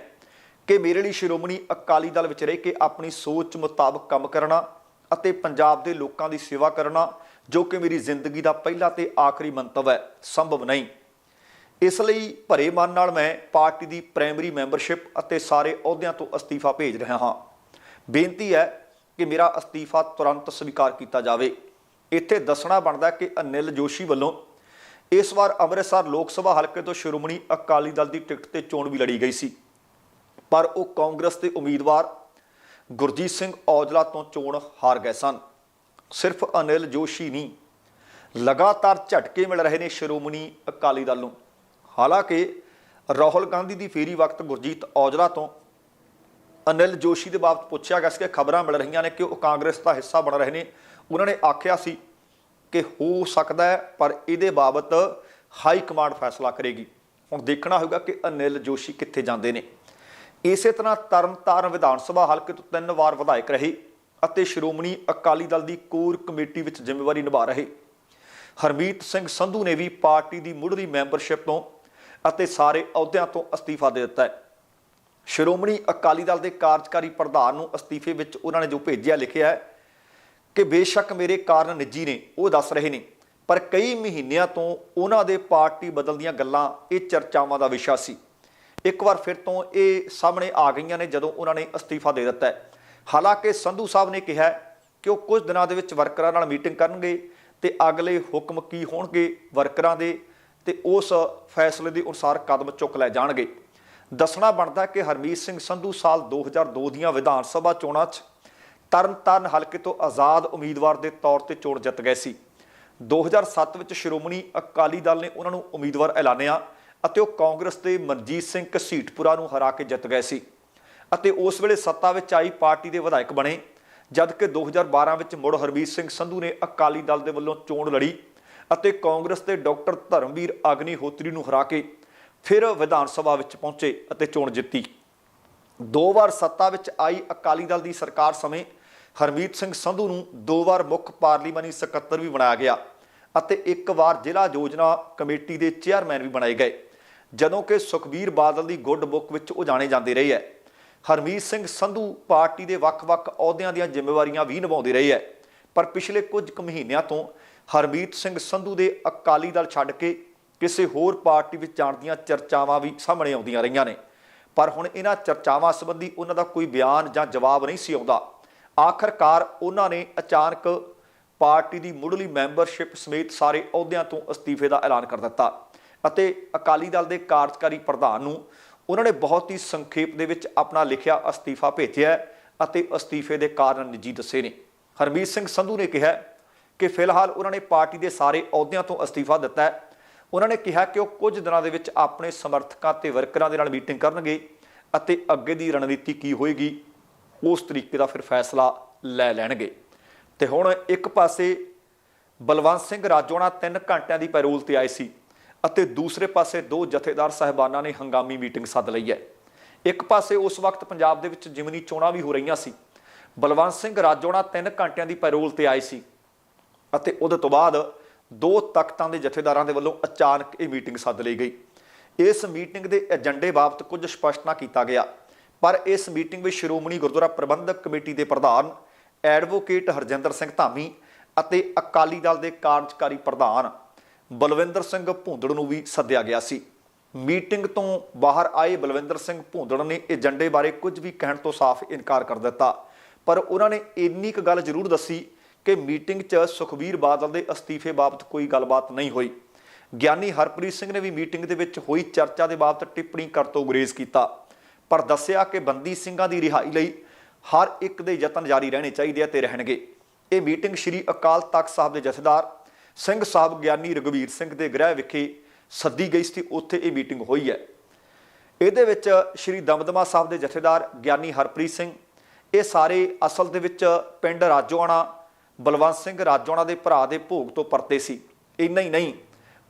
ਕਿ ਮੇਰੇ ਲਈ ਸ਼੍ਰੋਮਣੀ ਅਕਾਲੀ ਦਲ ਵਿੱਚ ਰਹਿ ਕੇ ਆਪਣੀ ਸੋਚ ਮੁਤਾਬਕ ਕੰਮ ਕਰਨਾ ਅਤੇ ਪੰਜਾਬ ਦੇ ਲੋਕਾਂ ਦੀ ਸੇਵਾ ਕਰਨਾ, ਜੋ ਕਿ ਮੇਰੀ ਜ਼ਿੰਦਗੀ ਦਾ ਪਹਿਲਾ ਤੇ ਆਖਰੀ ਮੰਤਵ ਹੈ, ਸੰਭਵ ਨਹੀਂ। ਇਸ ਲਈ ਭਰੇ ਮਨ ਨਾਲ ਮੈਂ ਪਾਰਟੀ ਦੀ ਪ੍ਰਾਇਮਰੀ ਮੈਂਬਰਸ਼ਿਪ ਅਤੇ ਸਾਰੇ ਅਹੁਦਿਆਂ ਤੋਂ ਅਸਤੀਫਾ ਭੇਜ ਰਿਹਾ ਹਾਂ। ਬੇਨਤੀ ਹੈ ਕਿ ਮੇਰਾ ਅਸਤੀਫਾ ਤੁਰੰਤ ਸਵੀਕਾਰ ਕੀਤਾ ਜਾਵੇ। ਇੱਥੇ ਦੱਸਣਾ ਬਣਦਾ ਕਿ ਅਨਿਲ ਜੋਸ਼ੀ ਵੱਲੋਂ ਇਸ ਵਾਰ ਅੰਮ੍ਰਿਤਸਰ ਲੋਕ ਸਭਾ ਹਲਕੇ ਤੋਂ ਸ਼੍ਰੋਮਣੀ ਅਕਾਲੀ ਦਲ ਦੀ ਟਿਕਟ ਤੇ ਚੋਣ ਵੀ ਲੜੀ ਗਈ ਸੀ। ਪਰ ਉਹ ਕਾਂਗਰਸ ਦੇ ਉਮੀਦਵਾਰ ਗੁਰਜੀਤ ਸਿੰਘ ਔਜਲਾ ਤੋਂ ਚੋਣ ਹਾਰ ਗਏ ਸਨ। ਸਿਰਫ ਅਨਿਲ ਜੋਸ਼ੀ ਨਹੀਂ, ਲਗਾਤਾਰ ਝਟਕੇ ਮਿਲ ਰਹੇ ਨੇ ਸ਼੍ਰੋਮਣੀ ਅਕਾਲੀ ਦਲ ਨੂੰ। ਹਾਲਾਂਕਿ ਰਾਹੁਲ ਗਾਂਧੀ ਦੀ ਫੇਰੀ ਵਕਤ ਗੁਰਜੀਤ ਔਜਲਾ ਤੋਂ ਅਨਿਲ ਜੋਸ਼ੀ ਦੇ ਬਾਬਤ ਪੁੱਛਿਆ ਗਿਆ ਸੀ ਕਿ ਖਬਰਾਂ ਮਿਲ ਰਹੀਆਂ ਨੇ ਕਿ ਉਹ ਕਾਂਗਰਸ ਦਾ ਹਿੱਸਾ ਬਣ ਰਹੇ ਨੇ। ਉਹਨਾਂ ਨੇ ਆਖਿਆ ਸੀ ਕਿ ਹੋ ਸਕਦਾ ਹੈ, ਪਰ ਇਹਦੇ ਬਾਬਤ ਹਾਈ ਕਮਾਂਡ ਫੈਸਲਾ ਕਰੇਗੀ। ਹੁਣ ਦੇਖਣਾ ਹੋਊਗਾ ਕਿ ਅਨਿਲ ਜੋਸ਼ੀ ਕਿੱਥੇ ਜਾਂਦੇ ਨੇ। ਇਸੇ ਤਰ੍ਹਾਂ ਤਰਨਤਾਰਨ ਵਿਧਾਨ ਸਭਾ ਹਲਕੇ ਤੋਂ ਤਿੰਨ ਵਾਰ ਵਿਧਾਇਕ ਰਹੇ ਅਤੇ ਸ਼੍ਰੋਮਣੀ ਅਕਾਲੀ ਦਲ ਦੀ ਕੋਰ ਕਮੇਟੀ ਵਿੱਚ ਜ਼ਿੰਮੇਵਾਰੀ ਨਿਭਾ ਰਹੇ। ਹਰਮੀਤ ਸਿੰਘ ਸੰਧੂ ਨੇ ਵੀ ਪਾਰਟੀ ਦੀ ਮੁੱਢਲੀ ਮੈਂਬਰਸ਼ਿਪ ਤੋਂ ਅਤੇ ਸਾਰੇ ਅਹੁਦਿਆਂ ਤੋਂ ਅਸਤੀਫਾ ਦੇ ਦਿੱਤਾ ਹੈ। ਸ਼੍ਰੋਮਣੀ ਅਕਾਲੀ ਦਲ ਦੇ ਕਾਰਜਕਾਰੀ ਪ੍ਰਧਾਨ ਨੂੰ ਅਸਤੀਫੇ ਵਿੱਚ ਉਹਨਾਂ ਨੇ ਜੋ ਭੇਜਿਆ, ਲਿਖਿਆ ਹੈ ਕਿ ਬੇਸ਼ੱਕ ਮੇਰੇ ਕਾਰਨ ਨਿੱਜੀ ਨੇ, ਉਹ ਦੱਸ ਰਹੇ ਨੇ। ਪਰ ਕਈ ਮਹੀਨਿਆਂ ਤੋਂ ਉਹਨਾਂ ਦੇ ਪਾਰਟੀ ਬਦਲ ਦੀਆਂ ਗੱਲਾਂ, ਇਹ ਚਰਚਾਵਾਂ ਦਾ ਵਿਸ਼ਾ ਸੀ। ਇੱਕ ਵਾਰ ਫਿਰ ਤੋਂ ਇਹ ਸਾਹਮਣੇ ਆ ਗਈਆਂ ਨੇ ਜਦੋਂ ਉਹਨਾਂ ਨੇ ਅਸਤੀਫਾ ਦੇ ਦਿੱਤਾ ਹੈ। ਹਾਲਾਂਕਿ ਸੰਧੂ ਸਾਹਿਬ ਨੇ ਕਿਹਾ ਕਿ ਉਹ ਕੁਝ ਦਿਨਾਂ ਦੇ ਵਿੱਚ ਵਰਕਰਾਂ ਨਾਲ ਮੀਟਿੰਗ ਕਰਨਗੇ ਤੇ ਅਗਲੇ ਹੁਕਮ ਕੀ ਹੋਣਗੇ ਵਰਕਰਾਂ ਦੇ ਤੇ ਉਸ ਫੈਸਲੇ ਦੇ ਅਨੁਸਾਰ ਕਦਮ ਚੁੱਕ ਲੈ ਜਾਣਗੇ। ਦੱਸਣਾ ਬਣਦਾ ਕਿ ਹਰਮੀਤ ਸਿੰਘ ਸੰਧੂ ਸਾਲ 2002 ਦੀਆਂ ਵਿਧਾਨ ਸਭਾ ਚੋਣਾਂ 'ਚ ਤਰਨਤਾਰਨ ਹਲਕੇ ਤੋਂ ਆਜ਼ਾਦ ਉਮੀਦਵਾਰ ਦੇ ਤੌਰ ਤੇ ਚੋਣ ਜਿੱਤ ਗਏ ਸੀ। 2007 ਵਿੱਚ ਸ਼੍ਰੋਮਣੀ ਅਕਾਲੀ ਦਲ ਨੇ ਉਹਨਾਂ ਨੂੰ ਉਮੀਦਵਾਰ ਐਲਾਨਿਆ ਅਤੇ ਉਹ ਕਾਂਗਰਸ ਦੇ ਮਨਜੀਤ ਸਿੰਘ ਘਸੀਟਪੁਰਾ ਨੂੰ ਹਰਾ ਕੇ ਜਿੱਤ ਗਏ ਸੀ ਅਤੇ ਉਸ ਵੇਲੇ ਸੱਤਾ ਵਿੱਚ ਆਈ ਪਾਰਟੀ ਦੇ ਵਿਧਾਇਕ ਬਣੇ ਜਦ ਕਿ 2012 ਵਿੱਚ ਮੁੜ ਹਰਮੀਤ ਸਿੰਘ ਸੰਧੂ ਨੇ ਅਕਾਲੀ ਦਲ ਦੇ ਵੱਲੋਂ ਚੋਣ ਲੜੀ ਅਤੇ ਕਾਂਗਰਸ ਦੇ ਡਾਕਟਰ ਧਰਮਵੀਰ ਅਗਨੀਹੋਤਰੀ ਨੂੰ ਹਰਾ ਕੇ ਫਿਰ ਵਿਧਾਨ ਸਭਾ ਵਿੱਚ ਪਹੁੰਚੇ ਅਤੇ ਚੋਣ ਜਿੱਤੀ। ਦੋ ਵਾਰ ਸੱਤਾ ਵਿੱਚ ਆਈ ਅਕਾਲੀ ਦਲ ਦੀ ਸਰਕਾਰ ਸਮੇਂ ਹਰਮੀਤ ਸਿੰਘ ਸੰਧੂ ਨੂੰ ਦੋ ਵਾਰ ਮੁੱਖ ਪਾਰਲੀਮਾਨੀ ਸਕੱਤਰ ਵੀ ਬਣਾਇਆ ਗਿਆ ਅਤੇ ਇੱਕ ਵਾਰ ਜ਼ਿਲ੍ਹਾ ਯੋਜਨਾ ਕਮੇਟੀ ਦੇ ਚੇਅਰਮੈਨ ਵੀ ਬਣਾਏ ਗਏ, ਜਦੋਂ ਕਿ ਸੁਖਬੀਰ ਬਾਦਲ ਦੀ ਗੁੱਡ ਬੁੱਕ ਵਿੱਚ ਉਹ ਜਾਣੇ ਜਾਂਦੇ ਰਹੇ ਹੈ। ਹਰਮੀਤ ਸਿੰਘ ਸੰਧੂ ਪਾਰਟੀ ਦੇ ਵੱਖ-ਵੱਖ ਅਹੁਦਿਆਂ ਦੀਆਂ ਜ਼ਿੰਮੇਵਾਰੀਆਂ ਵੀ ਨਿਭਾਉਂਦੇ ਰਹੇ ਹੈ, ਪਰ ਪਿਛਲੇ ਕੁਝ ਕੁ ਮਹੀਨਿਆਂ ਤੋਂ ਹਰਮੀਤ ਸਿੰਘ ਸੰਧੂ ਦੇ ਅਕਾਲੀ ਦਲ ਛੱਡ ਕੇ ਕਿਸੇ ਹੋਰ ਪਾਰਟੀ ਵਿੱਚ ਜਾਣ ਦੀਆਂ ਚਰਚਾਵਾਂ ਵੀ ਸਾਹਮਣੇ ਆਉਂਦੀਆਂ ਰਹੀਆਂ ਨੇ। ਪਰ ਹੁਣ ਇਹਨਾਂ ਚਰਚਾਵਾਂ ਸੰਬੰਧੀ ਉਹਨਾਂ ਦਾ ਕੋਈ ਬਿਆਨ ਜਾਂ ਜਵਾਬ ਨਹੀਂ ਸੀ ਆਉਂਦਾ। ਆਖਰਕਾਰ ਉਹਨਾਂ ਨੇ ਅਚਾਨਕ ਪਾਰਟੀ ਦੀ ਮੁੱਢਲੀ ਮੈਂਬਰਸ਼ਿਪ ਸਮੇਤ ਸਾਰੇ ਅਹੁਦਿਆਂ ਤੋਂ ਅਸਤੀਫੇ ਦਾ ਐਲਾਨ ਕਰ ਦਿੱਤਾ ਅਤੇ ਅਕਾਲੀ ਦਲ ਦੇ ਕਾਰਜਕਾਰੀ ਪ੍ਰਧਾਨ ਨੂੰ ਉਹਨਾਂ ਨੇ ਬਹੁਤ ਹੀ ਸੰਖੇਪ ਦੇ ਵਿੱਚ ਆਪਣਾ ਲਿਖਿਆ ਅਸਤੀਫਾ ਭੇਜਿਆ ਅਤੇ ਅਸਤੀਫੇ ਦੇ ਕਾਰਨ ਨਿੱਜੀ ਦੱਸੇ ਨੇ। ਹਰਮੀਤ ਸਿੰਘ ਸੰਧੂ ਨੇ ਕਿਹਾ ਕਿ ਫਿਲਹਾਲ ਉਹਨਾਂ ਨੇ ਪਾਰਟੀ ਦੇ ਸਾਰੇ ਅਹੁਦਿਆਂ ਤੋਂ ਅਸਤੀਫਾ ਦਿੱਤਾ ਹੈ। ਉਹਨਾਂ ਨੇ ਕਿਹਾ ਕਿ ਉਹ ਕੁਝ ਦਿਨਾਂ ਦੇ ਵਿੱਚ ਆਪਣੇ ਸਮਰਥਕਾਂ ਤੇ ਵਰਕਰਾਂ ਦੇ ਨਾਲ ਮੀਟਿੰਗ ਕਰਨਗੇ ਅਤੇ ਅੱਗੇ ਦੀ ਰਣਨੀਤੀ ਕੀ ਹੋਏਗੀ, ਉਸ ਤਰੀਕੇ ਦਾ ਫਿਰ ਫੈਸਲਾ ਲੈ ਲੈਣਗੇ। ਤੇ ਹੁਣ ਇੱਕ ਪਾਸੇ ਬਲਵੰਤ ਸਿੰਘ ਰਾਜੋਣਾ 3 ਘੰਟਿਆਂ ਦੀ ਪੈਰੋਲ ਤੇ ਆਏ ਸੀ ਅਤੇ ਦੂਸਰੇ ਪਾਸੇ ਦੋ ਜਥੇਦਾਰ ਸਹਿਬਾਨਾਂ ਨੇ ਹੰਗਾਮੀ ਮੀਟਿੰਗ ਸੱਦ ਲਈ ਹੈ। ਇੱਕ ਪਾਸੇ ਉਸ ਵਕਤ ਪੰਜਾਬ ਦੇ ਵਿੱਚ ਜਿਮਨੀ ਚੋਣਾਂ ਵੀ ਹੋ ਰਹੀਆਂ ਸੀ। ਬਲਵੰਤ ਸਿੰਘ ਰਾਜੋਣਾ 3 ਘੰਟਿਆਂ ਦੀ ਪੈਰੋਲ ਤੇ ਆਏ ਸੀ ਅਤੇ ਉਹਦੇ ਤੋਂ ਬਾਅਦ ਦੋ ਤਖਤਾਂ ਦੇ ਜਥੇਦਾਰਾਂ ਦੇ ਵੱਲੋਂ ਅਚਾਨਕ ਇਹ ਮੀਟਿੰਗ ਸੱਦ ਲਈ ਗਈ। ਇਸ ਮੀਟਿੰਗ ਦੇ ਏਜੰਡੇ ਬਾਬਤ ਕੁਝ ਸਪਸ਼ਟ ਨਾ ਕੀਤਾ ਗਿਆ, ਪਰ ਇਸ ਮੀਟਿੰਗ ਵਿੱਚ ਸ਼੍ਰੋਮਣੀ ਗੁਰਦੁਆਰਾ ਪ੍ਰਬੰਧਕ ਕਮੇਟੀ ਦੇ ਪ੍ਰਧਾਨ, ਐਡਵੋਕੇਟ ਹਰਜਿੰਦਰ ਸਿੰਘ ਧਾਮੀ ਅਤੇ ਅਕਾਲੀ ਦਲ ਦੇ ਕਾਰਜਕਾਰੀ ਪ੍ਰਧਾਨ ਬਲਵਿੰਦਰ ਸਿੰਘ ਭੁੰਦੜ ਨੂੰ ਵੀ ਸੱਦਿਆ ਗਿਆ ਸੀ। ਮੀਟਿੰਗ ਤੋਂ ਬਾਹਰ ਆਏ ਬਲਵਿੰਦਰ ਸਿੰਘ ਭੁੰਦੜ ਨੇ ਏਜੰਡੇ ਬਾਰੇ ਕੁਝ ਵੀ ਕਹਿਣ ਤੋਂ ਸਾਫ਼ ਇਨਕਾਰ ਕਰ ਦਿੱਤਾ, ਪਰ ਉਹਨਾਂ ਨੇ ਇੰਨੀ ਕੁ ਗੱਲ ਜ਼ਰੂਰ ਦੱਸੀ ਕਿ ਮੀਟਿੰਗ 'ਚ ਸੁਖਬੀਰ ਬਾਦਲ ਦੇ ਅਸਤੀਫੇ ਬਾਬਤ ਕੋਈ ਗੱਲਬਾਤ ਨਹੀਂ ਹੋਈ। ਗਿਆਨੀ ਹਰਪ੍ਰੀਤ ਸਿੰਘ ਨੇ ਵੀ ਮੀਟਿੰਗ ਦੇ ਵਿੱਚ ਹੋਈ ਚਰਚਾ ਦੇ ਬਾਬਤ ਟਿੱਪਣੀ ਕਰ ਤੋਂ ਗੁਰੇਜ਼ ਕੀਤਾ। ਪਰ ਦੱਸਿਆ ਕਿ ਬੰਦੀ ਸਿੰਘਾਂ ਦੀ ਰਿਹਾਈ ਲਈ ਹਰ ਇੱਕ ਦੇ ਯਤਨ ਜਾਰੀ ਰਹਿਣੇ ਚਾਹੀਦੇ ਆ ਤੇ ਰਹਿਣਗੇ। ਇਹ ਮੀਟਿੰਗ ਸ੍ਰੀ ਅਕਾਲ ਤਖਤ ਸਾਹਿਬ ਦੇ ਜਥੇਦਾਰ ਸਿੰਘ ਸਾਹਿਬ ਗਿਆਨੀ ਰਗਵੀਰ ਸਿੰਘ ਦੇ ਗ੍ਰਹਿ ਵਿਖੇ ਸੱਦੀ ਗਈ ਸੀ, ਉੱਥੇ ਇਹ ਮੀਟਿੰਗ ਹੋਈ ਹੈ। ਇਹਦੇ ਵਿੱਚ ਸ੍ਰੀ ਦਮਦਮਾ ਸਾਹਿਬ ਦੇ ਜਥੇਦਾਰ ਗਿਆਨੀ ਹਰਪ੍ਰੀਤ ਸਿੰਘ, ਇਹ ਸਾਰੇ ਅਸਲ ਦੇ ਵਿੱਚ ਪਿੰਡ ਰਾਜੋਆਣਾ ਬਲਵੰਤ ਸਿੰਘ ਰਾਜੋਆਣਾ ਦੇ ਭਰਾ ਦੇ ਭੋਗ ਤੋਂ ਪਰਤੇ ਸੀ। ਇੰਨਾ ਹੀ ਨਹੀਂ,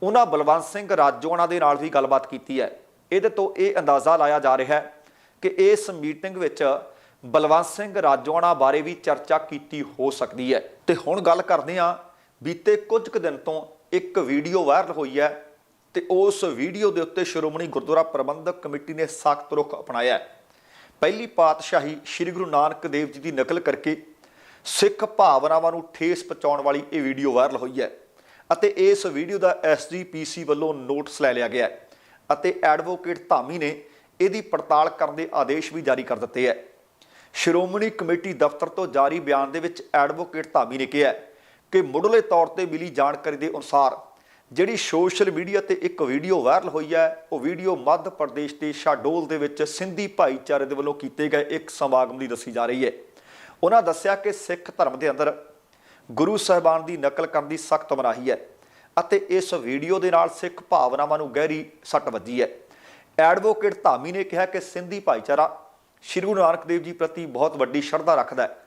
ਉਹਨਾਂ ਬਲਵੰਤ ਸਿੰਘ ਰਾਜੋਆਣਾ ਦੇ ਨਾਲ ਵੀ ਗੱਲਬਾਤ ਕੀਤੀ ਹੈ। ਇਹਦੇ ਤੋਂ ਇਹ ਅੰਦਾਜ਼ਾ ਲਾਇਆ ਜਾ ਰਿਹਾ ਹੈ ਕਿ ਇਸ ਮੀਟਿੰਗ ਵਿੱਚ ਬਲਵੰਤ ਸਿੰਘ ਰਾਜੋਆਣਾ ਬਾਰੇ ਵੀ ਚਰਚਾ ਕੀਤੀ ਹੋ ਸਕਦੀ ਹੈ। ਤੇ ਹੁਣ ਗੱਲ ਕਰਦੇ ਹਾਂ, ਬੀਤੇ ਕੁਝ ਕੁ ਦਿਨ ਤੋਂ ਇੱਕ ਵੀਡੀਓ ਵਾਇਰਲ ਹੋਈ ਹੈ ਤੇ ਉਸ ਵੀਡੀਓ ਦੇ ਉੱਤੇ ਸ਼੍ਰੋਮਣੀ ਗੁਰਦੁਆਰਾ ਪ੍ਰਬੰਧਕ ਕਮੇਟੀ ਨੇ ਸਖਤ ਰੁਖ ਅਪਣਾਇਆ ਹੈ। ਪਹਿਲੀ ਪਾਤਸ਼ਾਹੀ ਸ੍ਰੀ ਗੁਰੂ ਨਾਨਕ ਦੇਵ ਜੀ ਦੀ ਨਕਲ ਕਰਕੇ ਸਿੱਖ ਭਾਵਨਾਵਾਂ ਨੂੰ ਠੇਸ ਪਹੁੰਚਾਉਣ ਵਾਲੀ ਇਹ ਵੀਡੀਓ ਵਾਇਰਲ ਹੋਈ ਹੈ ਅਤੇ ਇਸ ਵੀਡੀਓ ਦਾ ਐਸਜੀਪੀਸੀ ਵੱਲੋਂ ਨੋਟਿਸ ਲੈ ਲਿਆ ਗਿਆ ਹੈ ਅਤੇ ਐਡਵੋਕੇਟ ਧਾਮੀ ਨੇ ਇਹਦੀ ਪੜਤਾਲ ਕਰਨ ਦੇ ਆਦੇਸ਼ ਵੀ ਜਾਰੀ ਕਰ ਦਿੱਤੇ ਹੈ। ਸ਼੍ਰੋਮਣੀ ਕਮੇਟੀ ਦਫ਼ਤਰ ਤੋਂ ਜਾਰੀ ਬਿਆਨ ਦੇ ਵਿੱਚ ਐਡਵੋਕੇਟ ਧਾਮੀ ਨੇ ਕਿਹਾ ਕਿ ਮੁੱਢਲੇ ਤੌਰ ਤੇ ਮਿਲੀ ਜਾਣਕਾਰੀ ਦੇ ਅਨੁਸਾਰ ਜਿਹੜੀ ਸੋਸ਼ਲ ਮੀਡੀਆ ਤੇ ਇੱਕ ਵੀਡੀਓ ਵਾਇਰਲ ਹੋਈ ਹੈ, ਉਹ ਵੀਡੀਓ ਮੱਧ ਪ੍ਰਦੇਸ਼ ਦੇ ਸ਼ਾਡੋਲ ਦੇ ਵਿੱਚ ਸਿੰਧੀ ਭਾਈਚਾਰੇ ਦੇ ਵੱਲੋਂ ਕੀਤੇ ਗਏ ਇੱਕ ਸਮਾਗਮ ਦੀ ਦੱਸੀ ਜਾ ਰਹੀ ਹੈ। ਉਹਨਾਂ ਦੱਸਿਆ ਕਿ ਸਿੱਖ ਧਰਮ ਦੇ ਅੰਦਰ ਗੁਰੂ ਸਾਹਿਬਾਨ ਦੀ ਨਕਲ ਕਰਨ ਦੀ ਸਖਤ ਮਨਾਹੀ ਹੈ ਅਤੇ ਇਸ ਵੀਡੀਓ ਦੇ ਨਾਲ ਸਿੱਖ ਭਾਵਨਾਵਾਂ ਨੂੰ ਗਹਿਰੀ ਸੱਟ ਵੱਜੀ ਹੈ। ਐਡਵੋਕੇਟ ਧਾਮੀ ਨੇ ਕਿਹਾ ਕਿ ਸਿੰਧੀ ਭਾਈਚਾਰਾ ਸ਼੍ਰੀ ਗੁਰੂ ਨਾਨਕ ਦੇਵ ਜੀ ਪ੍ਰਤੀ ਬਹੁਤ ਵੱਡੀ ਸ਼ਰਧਾ ਰੱਖਦਾ ਹੈ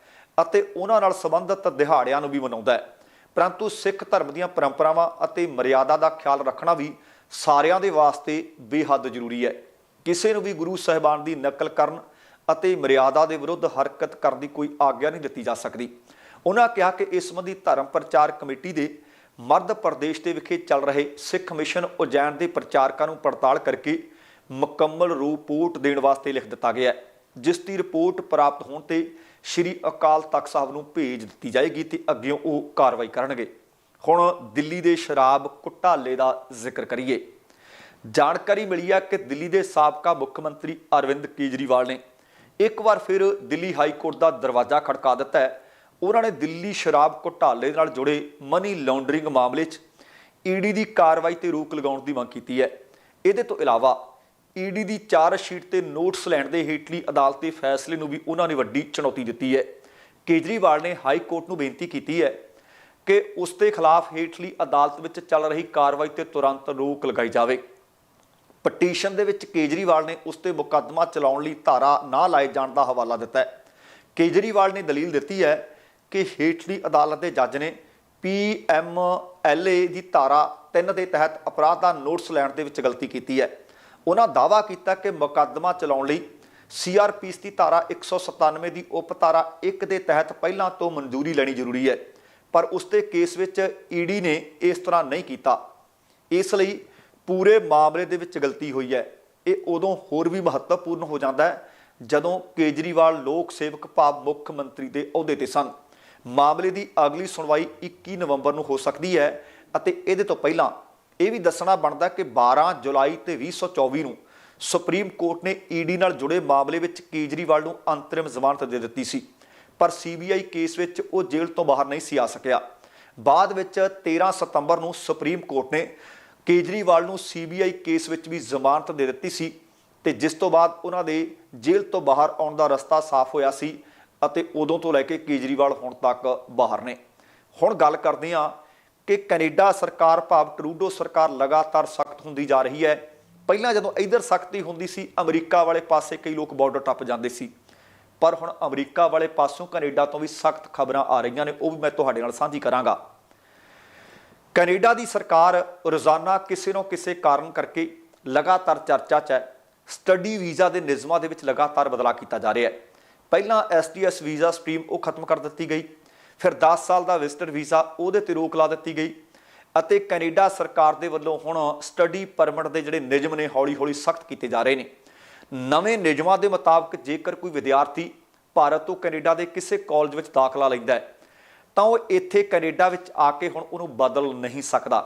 ਅਤੇ ਉਹਨਾਂ ਨਾਲ ਸੰਬੰਧਿਤ ਦਿਹਾੜਿਆਂ ਨੂੰ ਵੀ ਮਨਾਉਂਦਾ ਹੈ। ਪਰੰਤੂ ਸਿੱਖ ਧਰਮ ਦੀਆਂ ਪਰੰਪਰਾਵਾਂ ਅਤੇ ਮਰਿਆਦਾ ਦਾ ਖਿਆਲ ਰੱਖਣਾ ਵੀ ਸਾਰਿਆਂ ਦੇ ਵਾਸਤੇ ਬੇਹੱਦ ਜ਼ਰੂਰੀ ਹੈ। ਕਿਸੇ ਨੂੰ ਵੀ ਗੁਰੂ ਸਾਹਿਬਾਨ ਦੀ ਨਕਲ ਕਰਨ ਅਤੇ ਮਰਿਆਦਾ ਦੇ ਵਿਰੁੱਧ ਹਰਕਤ ਕਰਨ ਦੀ ਕੋਈ ਆਗਿਆ ਨਹੀਂ ਦਿੱਤੀ ਜਾ ਸਕਦੀ। ਉਹਨਾਂ ਕਿਹਾ ਕਿ ਇਸ ਸੰਬੰਧੀ ਧਰਮ ਪ੍ਰਚਾਰ ਕਮੇਟੀ ਦੇ ਮੱਧ ਪ੍ਰਦੇਸ਼ ਦੇ ਵਿਖੇ ਚੱਲ ਰਹੇ ਸਿੱਖ ਮਿਸ਼ਨ ਉਜੈਨ ਦੇ ਪ੍ਰਚਾਰਕਾਂ ਨੂੰ ਪੜਤਾਲ ਕਰਕੇ ਮੁਕੰਮਲ ਰਿਪੋਰਟ ਦੇਣ ਵਾਸਤੇ ਲਿਖ ਦਿੱਤਾ ਗਿਆ ਹੈ, ਜਿਸ ਦੀ ਰਿਪੋਰਟ ਪ੍ਰਾਪਤ ਹੋਣ ਤੇ ਸ਼੍ਰੀ ਅਕਾਲ ਤਖਤ ਸਾਹਿਬ ਨੂੰ ਭੇਜ ਦਿੱਤੀ ਜਾਏਗੀ ਤੇ ਅੱਗੇ ਉਹ ਕਾਰਵਾਈ ਕਰਨਗੇ। ਹੁਣ ਦਿੱਲੀ ਦੇ ਸ਼ਰਾਬ ਘੁਟਾਲੇ ਦਾ ਜ਼ਿਕਰ ਕਰੀਏ। ਜਾਣਕਾਰੀ ਮਿਲੀ ਹੈ ਕਿ ਦਿੱਲੀ ਦੇ ਸਾਬਕਾ ਮੁੱਖ ਮੰਤਰੀ ਅਰਵਿੰਦ ਕੇਜਰੀਵਾਲ ਨੇ ਇੱਕ ਵਾਰ ਫਿਰ ਦਿੱਲੀ ਹਾਈ ਕੋਰਟ ਦਾ ਦਰਵਾਜ਼ਾ ਖੜਕਾ ਦਿੱਤਾ ਹੈ। ਉਹਨਾਂ ਨੇ ਦਿੱਲੀ ਸ਼ਰਾਬ ਘੁਟਾਲੇ ਨਾਲ ਜੁੜੇ ਮਨੀ ਲਾਂਡਰਿੰਗ ਮਾਮਲੇ 'ਚ ਈਡੀ ਦੀ ਕਾਰਵਾਈ ਤੇ ਰੋਕ ਲਗਾਉਣ ਦੀ ਮੰਗ ਕੀਤੀ ਹੈ। ਇਹਦੇ ਤੋਂ ਇਲਾਵਾ ਈਡੀ ਦੀ ਚਾਰ ਸ਼ੀਟ ਤੇ ਨੋਟਸ ਲੈਣ ਦੇ ਹੇਠਲੀ ਅਦਾਲਤ ਦੇ ਫੈਸਲੇ ਨੂੰ ਵੀ ਉਹਨਾਂ ਨੇ ਵੱਡੀ ਚੁਣੌਤੀ ਦਿੱਤੀ ਹੈ। ਕੇਜਰੀਵਾਲ ਨੇ ਹਾਈ ਕੋਰਟ ਨੂੰ ਬੇਨਤੀ ਕੀਤੀ ਹੈ ਕਿ ਉਸ ਦੇ ਖਿਲਾਫ ਹੇਠਲੀ ਅਦਾਲਤ ਵਿੱਚ ਚੱਲ ਰਹੀ ਕਾਰਵਾਈ ਤੇ ਤੁਰੰਤ ਰੋਕ ਲਗਾਈ ਜਾਵੇ। ਪਟੀਸ਼ਨ ਦੇ ਵਿੱਚ ਕੇਜਰੀਵਾਲ ਨੇ ਉਸ ਤੇ ਮੁਕੱਦਮਾ ਚਲਾਉਣ ਲਈ ਧਾਰਾ ਨਾ ਲਾਏ ਜਾਣ ਦਾ ਹਵਾਲਾ ਦਿੱਤਾ ਹੈ। ਕੇਜਰੀਵਾਲ ਨੇ ਦਲੀਲ ਦਿੱਤੀ ਹੈ ਕਿ ਹੇਠਲੀ ਅਦਾਲਤ ਦੇ ਜੱਜ ਨੇ ਪੀਐਮਐਲਏ ਦੀ ਧਾਰਾ 3 ਦੇ ਤਹਿਤ ਅਪਰਾਧ ਦਾ ਨੋਟਿਸ ਲੈਣ ਦੇ ਵਿੱਚ ਗਲਤੀ ਕੀਤੀ ਹੈ। ਉਹਨਾਂ ਦਾਅਵਾ ਕੀਤਾ ਕਿ ਮੁਕੱਦਮਾ ਚਲਾਉਣ ਲਈ ਸੀਆਰਪੀਸ ਦੀ ਧਾਰਾ 197 ਦੀ ਉਪ ਧਾਰਾ 1 ਦੇ ਤਹਿਤ ਪਹਿਲਾਂ ਤੋਂ ਮਨਜ਼ੂਰੀ ਲੈਣੀ ਜ਼ਰੂਰੀ ਹੈ, ਪਰ ਉਸ ਦੇ ਕੇਸ ਵਿੱਚ ਈਡੀ ਨੇ ਇਸ ਤਰ੍ਹਾਂ ਨਹੀਂ ਕੀਤਾ। ਇਸ ਲਈ ਪੂਰੇ ਮਾਮਲੇ ਦੇ ਵਿੱਚ ਗਲਤੀ ਹੋਈ ਹੈ। ਇਹ ਉਦੋਂ ਹੋਰ ਵੀ ਮਹੱਤਵਪੂਰਨ ਹੋ ਜਾਂਦਾ ਹੈ, ਜਦੋਂ ਕੇਜਰੀਵਾਲ ਲੋਕ ਸੇਵਕ ਭਾਵ ਮੁੱਖ ਮੰਤਰੀ ਦੇ ਅਹੁਦੇ ਤੇ ਸਨ। ਮਾਮਲੇ ਦੀ ਅਗਲੀ ਸੁਣਵਾਈ 21 ਨਵੰਬਰ ਨੂੰ ਹੋ ਸਕਦੀ ਹੈ ਅਤੇ ਇਹਦੇ ਤੋਂ ਪਹਿਲਾਂ ਇਹ ਵੀ ਦੱਸਣਾ ਬਣਦਾ ਕਿ 12 ਜੁਲਾਈ ਤੇ 2024 ਨੂੰ ਸੁਪਰੀਮ ਕੋਰਟ ਨੇ ਈਡੀ ਨਾਲ ਜੁੜੇ ਮਾਮਲੇ ਵਿੱਚ ਕੇਜਰੀਵਾਲ ਨੂੰ ਅੰਤਰਿਮ ਜ਼ਮਾਨਤ ਦੇ ਦਿੱਤੀ ਸੀ। ਪਰ ਸੀਬੀਆਈ ਕੇਸ ਵਿੱਚ ਉਹ ਜੇਲ੍ਹ ਤੋਂ ਬਾਹਰ ਨਹੀਂ ਸੀ ਆ ਸਕਿਆ। ਬਾਅਦ ਵਿੱਚ 13 ਸਤੰਬਰ ਨੂੰ ਸੁਪਰੀਮ ਕੋਰਟ ਨੇ ਕੇਜਰੀਵਾਲ ਨੂੰ ਸੀਬੀਆਈ ਕੇਸ ਵਿੱਚ ਵੀ ਜ਼ਮਾਨਤ ਦੇ ਦਿੱਤੀ ਸੀ ਤੇ ਜਿਸ ਤੋਂ ਬਾਅਦ ਉਹਨਾਂ ਦੇ ਜੇਲ੍ਹ ਤੋਂ ਬਾਹਰ ਆਉਣ ਦਾ ਰਸਤਾ ਸਾਫ਼ ਹੋਇਆ ਸੀ ਅਤੇ ਉਦੋਂ ਤੋਂ ਲੈ ਕੇ ਕੇਜਰੀਵਾਲ ਹੁਣ ਤੱਕ ਬਾਹਰ ਨੇ। ਹੁਣ ਗੱਲ ਕਰਦੇ ਹਾਂ ਕਿ ਕੈਨੇਡਾ ਸਰਕਾਰ ਭਾਵ ਟਰੂਡੋ ਸਰਕਾਰ ਲਗਾਤਾਰ ਸਖਤ ਹੁੰਦੀ ਜਾ ਰਹੀ ਹੈ। ਪਹਿਲਾਂ ਜਦੋਂ ਇਧਰ ਸਖਤੀ ਹੁੰਦੀ ਸੀ, ਅਮਰੀਕਾ ਵਾਲੇ ਪਾਸੇ ਕਈ ਲੋਕ ਬਾਰਡਰ ਟੱਪ ਜਾਂਦੇ ਸੀ। ਪਰ ਹੁਣ ਅਮਰੀਕਾ ਵਾਲੇ ਪਾਸੋਂ ਕੈਨੇਡਾ ਤੋਂ ਵੀ ਸਖਤ ਖਬਰਾਂ ਆ ਰਹੀਆਂ ਨੇ, ਉਹ ਵੀ ਮੈਂ ਤੁਹਾਡੇ ਨਾਲ ਸਾਂਝੀ ਕਰਾਂਗਾ। ਕੈਨੇਡਾ ਦੀ ਸਰਕਾਰ ਰੋਜ਼ਾਨਾ ਕਿਸੇ ਨਾ ਕਿਸੇ ਕਾਰਨ ਕਰਕੇ ਲਗਾਤਾਰ ਚਰਚਾ 'ਚ ਹੈ। ਸਟੱਡੀ ਵੀਜ਼ਾ ਦੇ ਨਿਯਮਾਂ ਦੇ ਵਿੱਚ ਲਗਾਤਾਰ ਬਦਲਾਅ ਕੀਤਾ ਜਾ ਰਿਹਾ ਹੈ। ਪਹਿਲਾਂ ਐਸਟੀਐਸ ਵੀਜ਼ਾ ਸਟ੍ਰੀਮ ਉਹ ਖਤਮ ਕਰ ਦਿੱਤੀ ਗਈ। ਫਿਰ 10 ਸਾਲ ਦਾ ਵਿਜ਼ਟਰ ਵੀਜ਼ਾ ਉਹਦੇ ਤੇ ਰੋਕ ਲਾ ਦਿੱਤੀ ਗਈ। ਅਤੇ ਕੈਨੇਡਾ ਸਰਕਾਰ ਦੇ ਵੱਲੋਂ ਹੁਣ ਸਟੱਡੀ ਪਰਮਿਟ ਦੇ ਜਿਹੜੇ ਨਿਯਮ ਨੇ ਹੌਲੀ-ਹੌਲੀ ਸਖਤ ਕੀਤੇ ਜਾ ਰਹੇ ਨੇ। ਨਵੇਂ ਨਿਯਮਾਂ ਦੇ ਮੁਤਾਬਕ ਜੇਕਰ ਕੋਈ ਵਿਦਿਆਰਥੀ ਭਾਰਤ ਤੋਂ ਕੈਨੇਡਾ ਦੇ ਕਿਸੇ ਕਾਲਜ ਵਿੱਚ ਦਾਖਲਾ ਲੈਂਦਾ ਹੈ ਤਾਂ ਉਹ ਇੱਥੇ ਕੈਨੇਡਾ ਵਿੱਚ ਆ ਕੇ ਹੁਣ ਉਹਨੂੰ ਬਦਲ ਨਹੀਂ ਸਕਦਾ।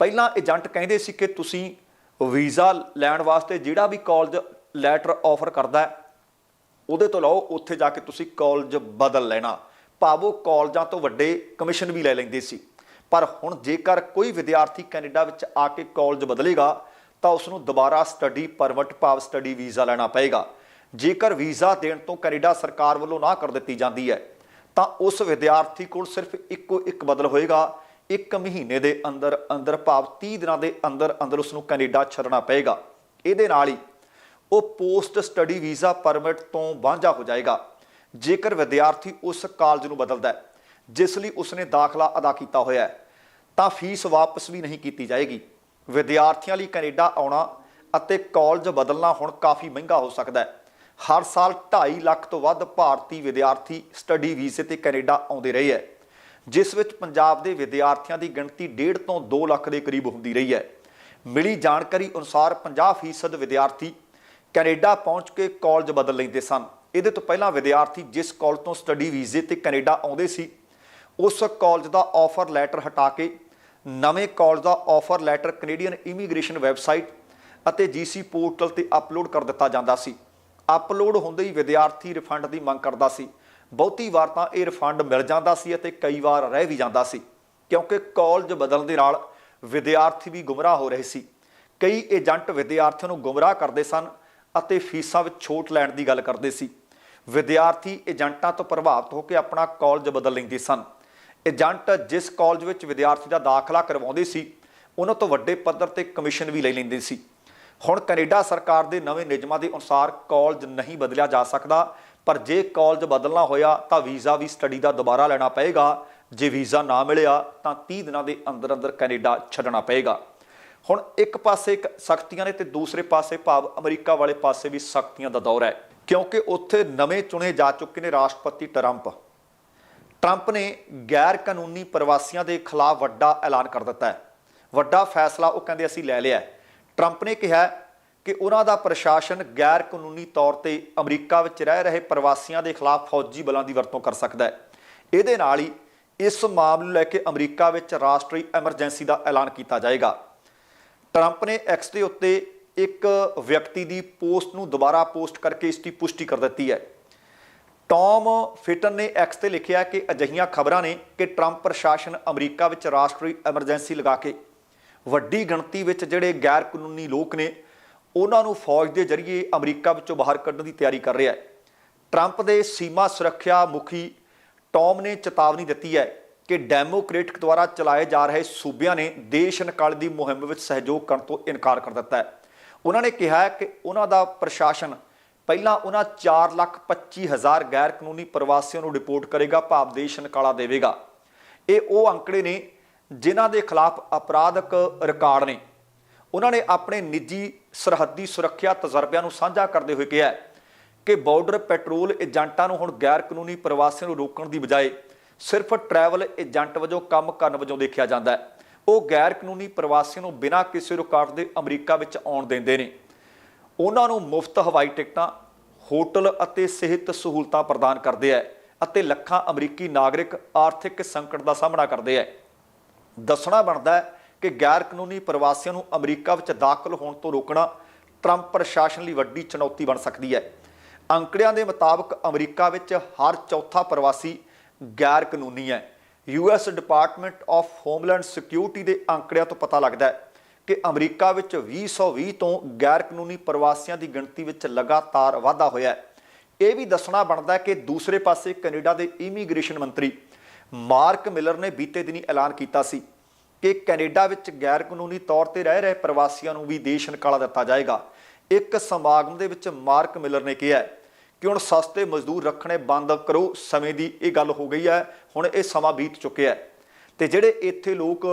ਪਹਿਲਾਂ ਏਜੰਟ ਕਹਿੰਦੇ ਸੀ ਕਿ ਤੁਸੀਂ ਵੀਜ਼ਾ ਲੈਣ ਵਾਸਤੇ ਜਿਹੜਾ ਵੀ ਕਾਲਜ ਲੈਟਰ ਆਫਰ ਕਰਦਾ ਹੈ, ਉਹਦੇ ਤੋਂ ਲਓ, ਉੱਥੇ ਜਾ ਕੇ ਤੁਸੀਂ ਕਾਲਜ ਬਦਲ ਲੈਣਾ। ਭਾਵੋ ਕਾਲਜਾਂ ਤੋਂ ਵੱਡੇ ਕਮਿਸ਼ਨ ਵੀ ਲੈ ਲੈਂਦੇ ਸੀ। ਪਰ ਹੁਣ ਜੇਕਰ ਕੋਈ ਵਿਦਿਆਰਥੀ ਕੈਨੇਡਾ ਵਿੱਚ ਆ ਕੇ ਕਾਲਜ ਬਦਲੇਗਾ, ਤਾਂ ਉਸ ਨੂੰ ਦੁਬਾਰਾ ਸਟੱਡੀ ਪਰਮਿਟ ਭਾਵ ਸਟੱਡੀ ਵੀਜ਼ਾ ਲੈਣਾ ਪਏਗਾ। ਜੇਕਰ ਵੀਜ਼ਾ ਦੇਣ ਤੋਂ ਕੈਨੇਡਾ ਸਰਕਾਰ ਵੱਲੋਂ ਨਾ ਕਰ ਦਿੱਤੀ ਜਾਂਦੀ ਹੈ ਤਾਂ ਉਸ ਵਿਦਿਆਰਥੀ ਕੋਲ ਸਿਰਫ ਇੱਕੋ ਇੱਕ ਬਦਲ ਹੋਏਗਾ। ਇੱਕ ਮਹੀਨੇ ਦੇ ਅੰਦਰ ਅੰਦਰ, ਭਾਵ 30 ਦਿਨਾਂ ਦੇ ਅੰਦਰ ਅੰਦਰ ਉਸ ਨੂੰ ਕੈਨੇਡਾ ਛੱਡਣਾ ਪਏਗਾ। ਇਹਦੇ ਨਾਲ ਹੀ ਉਹ ਪੋਸਟ ਸਟੱਡੀ ਵੀਜ਼ਾ ਪਰਮਿਟ ਤੋਂ ਵਾਂਝਾ ਹੋ ਜਾਏਗਾ। ਜੇਕਰ ਵਿਦਿਆਰਥੀ ਉਸ ਕਾਲਜ ਨੂੰ ਬਦਲਦਾ ਹੈ, ਜਿਸ ਲਈ ਉਸਨੇ ਦਾਖਲਾ ਅਦਾ ਕੀਤਾ ਹੋਇਆ ਹੈ, ਤਾਂ ਫੀਸ ਵਾਪਸ ਵੀ ਨਹੀਂ ਕੀਤੀ ਜਾਏਗੀ। ਵਿਦਿਆਰਥੀਆਂ ਲਈ ਕੈਨੇਡਾ ਆਉਣਾ ਅਤੇ ਕਾਲਜ ਬਦਲਣਾ ਹੁਣ ਕਾਫੀ ਮਹਿੰਗਾ ਹੋ ਸਕਦਾ ਹੈ। ਹਰ ਸਾਲ 2.5 ਲੱਖ ਤੋਂ ਵੱਧ ਭਾਰਤੀ ਵਿਦਿਆਰਥੀ ਸਟੱਡੀ ਵੀਜ਼ੇ ਤੇ ਕੈਨੇਡਾ ਆਉਂਦੇ ਰਹੇ ਹੈ, ਜਿਸ ਵਿੱਚ ਪੰਜਾਬ ਦੇ ਵਿਦਿਆਰਥੀਆਂ ਦੀ ਗਿਣਤੀ 1.5 ਤੋਂ 2 ਲੱਖ ਦੇ ਕਰੀਬ ਹੁੰਦੀ ਰਹੀ ਹੈ। ਮਿਲੀ ਜਾਣਕਾਰੀ ਅਨੁਸਾਰ 50% ਵਿਦਿਆਰਥੀ ਕੈਨੇਡਾ ਪਹੁੰਚ ਕੇ ਕਾਲਜ ਬਦਲ ਲੈਂਦੇ ਸਨ। ਇਹਦੇ ਤੋਂ ਪਹਿਲਾਂ ਵਿਦਿਆਰਥੀ ਜਿਸ ਕਾਲਜ ਤੋਂ ਸਟੱਡੀ ਵੀਜ਼ੇ ਤੇ ਕੈਨੇਡਾ ਆਉਂਦੇ ਸੀ, ਉਸ ਕਾਲਜ ਦਾ ਆਫਰ ਲੈਟਰ ਹਟਾ ਕੇ ਨਵੇਂ ਕਾਲਜ ਦਾ offer letter Canadian immigration website ਅਤੇ ਜੀਸੀ ਪੋਰਟਲ ਤੇ ਅਪਲੋਡ ਕਰ ਦਿੱਤਾ ਜਾਂਦਾ ਸੀ। ਅਪਲੋਡ ਹੁੰਦੇ ਹੀ ਵਿਦਿਆਰਥੀ ਰਿਫੰਡ ਦੀ ਮੰਗ ਕਰਦਾ ਸੀ। ਬਹੁਤੀ ਵਾਰ ਤਾਂ ਇਹ ਰਿਫੰਡ ਮਿਲ ਜਾਂਦਾ ਸੀ ਅਤੇ ਕਈ ਵਾਰ ਰਹਿ ਵੀ ਜਾਂਦਾ ਸੀ, ਕਿਉਂਕਿ ਕਾਲਜ ਬਦਲਣ ਦੇ ਨਾਲ ਵਿਦਿਆਰਥੀ ਵੀ ਗੁੰਮਰਾਹ ਹੋ ਰਹੇ ਸੀ। ਕਈ ਏਜੰਟ ਵਿਦਿਆਰਥੀਆਂ ਨੂੰ ਗੁੰਮਰਾਹ ਕਰਦੇ ਸਨ ਅਤੇ ਫੀਸਾਂ ਵਿੱਚ ਛੋਟ ਲੈਣ ਦੀ ਗੱਲ ਕਰਦੇ ਸੀ। ਵਿਦਿਆਰਥੀ ਏਜੰਟਾਂ ਤੋਂ ਪ੍ਰਭਾਵਿਤ ਹੋ ਕੇ ਆਪਣਾ ਕਾਲਜ ਬਦਲ ਲੈਂਦੇ ਸਨ। ਏਜੰਟ ਜਿਸ ਕਾਲਜ ਵਿੱਚ ਵਿਦਿਆਰਥੀ ਦਾ ਦਾਖਲਾ ਕਰਵਾਉਂਦੇ ਸੀ, ਉਹਨਾਂ ਤੋਂ ਵੱਡੇ ਪੱਧਰ ਤੇ ਕਮਿਸ਼ਨ ਵੀ ਲੈ ਲੈਂਦੇ ਸੀ। ਹੁਣ ਕੈਨੇਡਾ ਸਰਕਾਰ ਦੇ ਨਵੇਂ ਨਿਯਮਾਂ ਦੇ ਅਨੁਸਾਰ ਕਾਲਜ ਨਹੀਂ ਬਦਲਿਆ ਜਾ ਸਕਦਾ, ਪਰ ਜੇ ਕਾਲਜ ਬਦਲਣਾ ਹੋਇਆ ਤਾਂ ਵੀਜ਼ਾ ਵੀ ਸਟੱਡੀ ਦਾ ਦੁਬਾਰਾ ਲੈਣਾ ਪਏਗਾ। ਜੇ ਵੀਜ਼ਾ ਨਾ ਮਿਲਿਆ ਤਾਂ 30 ਦਿਨਾਂ ਦੇ ਅੰਦਰ ਅੰਦਰ ਕੈਨੇਡਾ ਛੱਡਣਾ ਪਏਗਾ। ਹੁਣ ਇੱਕ ਪਾਸੇ ਇੱਕ ਸਖਤੀਆਂ ਨੇ ਤੇ ਦੂਸਰੇ ਪਾਸੇ ਭਾਵ ਅਮਰੀਕਾ ਵਾਲੇ ਪਾਸੇ ਵੀ ਸਖਤੀਆਂ ਦਾ ਦੌਰ ਹੈ, ਕਿਉਂਕਿ ਉੱਥੇ ਨਵੇਂ ਚੁਣੇ ਜਾ ਚੁੱਕੇ ਨੇ ਰਾਸ਼ਟਰਪਤੀ ਟਰੰਪ। ਟਰੰਪ ਨੇ ਗੈਰ ਕਾਨੂੰਨੀ ਪ੍ਰਵਾਸੀਆਂ ਦੇ ਖਿਲਾਫ ਵੱਡਾ ਐਲਾਨ ਕਰ ਦਿੱਤਾ ਹੈ। ਵੱਡਾ ਫੈਸਲਾ ਉਹ ਕਹਿੰਦੇ ਅਸੀਂ ਲੈ ਲਿਆ ਹੈ। ਟਰੰਪ ਨੇ ਕਿਹਾ ਕਿ ਉਹਨਾਂ ਦਾ ਪ੍ਰਸ਼ਾਸਨ ਗੈਰ ਕਾਨੂੰਨੀ ਤੌਰ ਤੇ ਅਮਰੀਕਾ ਵਿੱਚ ਰਹਿ ਰਹੇ ਪ੍ਰਵਾਸੀਆਂ ਦੇ ਖਿਲਾਫ ਫੌਜੀ ਬਲਾਂ ਦੀ ਵਰਤੋਂ ਕਰ ਸਕਦਾ ਹੈ। ਇਹਦੇ ਨਾਲ ਹੀ ਇਸ ਮਾਮਲੇ ਨੂੰ ਲੈ ਕੇ ਅਮਰੀਕਾ ਵਿੱਚ ਰਾਸ਼ਟਰੀ ਐਮਰਜੈਂਸੀ ਦਾ ਐਲਾਨ ਕੀਤਾ ਜਾਏਗਾ। ਟਰੰਪ ਨੇ ਐਕਸ ਦੇ ਉੱਤੇ ਇੱਕ ਵਿਅਕਤੀ ਦੀ ਪੋਸਟ ਨੂੰ ਦੁਬਾਰਾ ਪੋਸਟ ਕਰਕੇ ਇਸ ਦੀ ਪੁਸ਼ਟੀ ਕਰ ਦਿੱਤੀ ਹੈ। ਟੌਮ ਫਿਟਨ ਨੇ ਐਕਸ ਤੇ ਲਿਖਿਆ ਕਿ ਅਜਿਹੀਆਂ ਖਬਰਾਂ ਨੇ ਕਿ ਟਰੰਪ ਪ੍ਰਸ਼ਾਸਨ ਅਮਰੀਕਾ ਵਿੱਚ ਰਾਸ਼ਟਰੀ ਐਮਰਜੈਂਸੀ ਲਗਾ ਕੇ ਵੱਡੀ ਗਿਣਤੀ ਵਿੱਚ ਜਿਹੜੇ ਗੈਰ ਕਾਨੂੰਨੀ ਲੋਕ ਨੇ, ਉਹਨਾਂ ਨੂੰ ਫੌਜ ਦੇ ਜ਼ਰੀਏ ਅਮਰੀਕਾ ਵਿੱਚੋਂ ਬਾਹਰ ਕੱਢਣ ਦੀ ਤਿਆਰੀ ਕਰ ਰਿਹਾ ਹੈ। ਟਰੰਪ ਦੇ ਸੀਮਾ ਸੁਰੱਖਿਆ ਮੁਖੀ ਟੌਮ ਨੇ ਚੇਤਾਵਨੀ ਦਿੱਤੀ ਹੈ ਕਿ ਡੈਮੋਕ੍ਰੇਟਿਕ ਦੁਆਰਾ ਚਲਾਏ ਜਾ ਰਹੇ ਸੂਬਿਆਂ ਨੇ ਦੇਸ਼ ਨਿਕਾਲ ਦੀ ਮੁਹਿੰਮ ਵਿੱਚ ਸਹਿਯੋਗ ਕਰਨ ਤੋਂ ਇਨਕਾਰ ਕਰ ਦਿੱਤਾ ਹੈ। ਉਹਨਾਂ ਨੇ ਕਿਹਾ ਹੈ ਕਿ ਉਹਨਾਂ ਦਾ ਪ੍ਰਸ਼ਾਸਨ ਪਹਿਲਾਂ ਉਹਨਾਂ 4 ਲੱਖ 25 ਹਜ਼ਾਰ ਗੈਰ ਕਾਨੂੰਨੀ ਪ੍ਰਵਾਸੀਆਂ ਨੂੰ ਰਿਪੋਰਟ ਕਰੇਗਾ, ਭਾਵ ਦੇਸ਼ ਨਿਕਾਲਾ ਦੇਵੇਗਾ। ਇਹ ਉਹ ਅੰਕੜੇ ਨੇ ਜਿਨ੍ਹਾਂ ਦੇ ਖਿਲਾਫ ਅਪਰਾਧਕ ਰਿਕਾਰਡ ਨੇ। ਉਹਨਾਂ ਨੇ ਆਪਣੇ ਨਿੱਜੀ ਸਰਹੱਦੀ ਸੁਰੱਖਿਆ ਤਜਰਬਿਆਂ ਨੂੰ ਸਾਂਝਾ ਕਰਦੇ ਹੋਏ ਕਿਹਾ ਕਿ ਬਾਰਡਰ ਪੈਟਰੋਲ ਏਜੰਟਾਂ ਨੂੰ ਹੁਣ ਗੈਰ ਕਾਨੂੰਨੀ ਪ੍ਰਵਾਸੀਆਂ ਨੂੰ ਰੋਕਣ ਦੀ ਬਜਾਏ ਸਿਰਫ ਟਰੈਵਲ ਏਜੰਟ ਵਜੋਂ ਕੰਮ ਕਰਨ ਵਜੋਂ ਦੇਖਿਆ ਜਾਂਦਾ ਹੈ। ਉਹ ਗੈਰ ਕਾਨੂੰਨੀ ਪ੍ਰਵਾਸੀਆਂ ਨੂੰ ਬਿਨਾਂ ਕਿਸੇ ਰੁਕਾਵਟ ਦੇ ਅਮਰੀਕਾ ਵਿੱਚ ਆਉਣ ਦਿੰਦੇ ਨੇ। ਉਹਨਾਂ ਨੂੰ ਮੁਫਤ ਹਵਾਈ ਟਿਕਟਾਂ, ਹੋਟਲ ਅਤੇ ਸਿਹਤ ਸਹੂਲਤਾਂ ਪ੍ਰਦਾਨ ਕਰਦੇ ਹੈ ਅਤੇ ਲੱਖਾਂ ਅਮਰੀਕੀ ਨਾਗਰਿਕ ਆਰਥਿਕ ਸੰਕਟ ਦਾ ਸਾਹਮਣਾ ਕਰਦੇ ਹੈ। ਦੱਸਣਾ ਬਣਦਾ ਹੈ ਕਿ ਗੈਰ ਕਾਨੂੰਨੀ ਪ੍ਰਵਾਸੀਆਂ ਨੂੰ ਅਮਰੀਕਾ ਵਿੱਚ ਦਾਖਲ ਹੋਣ ਤੋਂ ਰੋਕਣਾ ਟਰੰਪ ਪ੍ਰਸ਼ਾਸਨ ਲਈ ਵੱਡੀ ਚੁਣੌਤੀ ਬਣ ਸਕਦੀ ਹੈ। ਅੰਕੜਿਆਂ ਦੇ ਮੁਤਾਬਕ ਅਮਰੀਕਾ ਵਿੱਚ ਹਰ ਚੌਥਾ ਪ੍ਰਵਾਸੀ ਗੈਰ ਕਾਨੂੰਨੀ ਹੈ US department of homeland security ਦੇ ਅੰਕੜਿਆਂ ਤੋਂ ਪਤਾ ਲੱਗਦਾ ਹੈ ਕਿ ਅਮਰੀਕਾ ਵਿੱਚ 2020 ਤੋਂ ਗੈਰ ਕਾਨੂੰਨੀ ਪ੍ਰਵਾਸੀਆਂ ਦੀ ਗਿਣਤੀ ਵਿੱਚ ਲਗਾਤਾਰ ਵਾਧਾ ਹੋਇਆ ਹੈ। ਇਹ ਵੀ ਦੱਸਣਾ ਬਣਦਾ ਹੈ ਕਿ ਦੂਸਰੇ ਪਾਸੇ ਕੈਨੇਡਾ ਦੇ ਇਮੀਗ੍ਰੇਸ਼ਨ ਮੰਤਰੀ ਮਾਰਕ ਮਿਲਰ ਨੇ ਬੀਤੇ ਦਿਨੀ ਐਲਾਨ ਕੀਤਾ ਸੀ ਕਿ ਕੈਨੇਡਾ ਵਿੱਚ ਗੈਰ ਕਾਨੂੰਨੀ ਤੌਰ ਤੇ ਰਹਿ ਰਹੇ ਪ੍ਰਵਾਸੀਆਂ ਨੂੰ ਵੀ ਦੇਸ਼ ਨਿਕਾਲਾ ਦਿੱਤਾ ਜਾਏਗਾ। ਇੱਕ ਸਮਾਗਮ ਦੇ ਵਿੱਚ ਮਾਰਕ ਮਿਲਰ ਨੇ ਕਿਹਾ ਕਿ ਹੁਣ ਸਸਤੇ ਮਜ਼ਦੂਰ ਰੱਖਣੇ ਬੰਦ ਕਰੋ, ਸਮੇਂ ਦੀ ਇਹ ਗੱਲ ਹੋ ਗਈ ਹੈ, ਹੁਣ ਇਹ ਸਮਾਂ ਬੀਤ ਚੁੱਕਿਆ ਹੈ। ਤੇ ਜਿਹੜੇ ਇੱਥੇ ਲੋਕ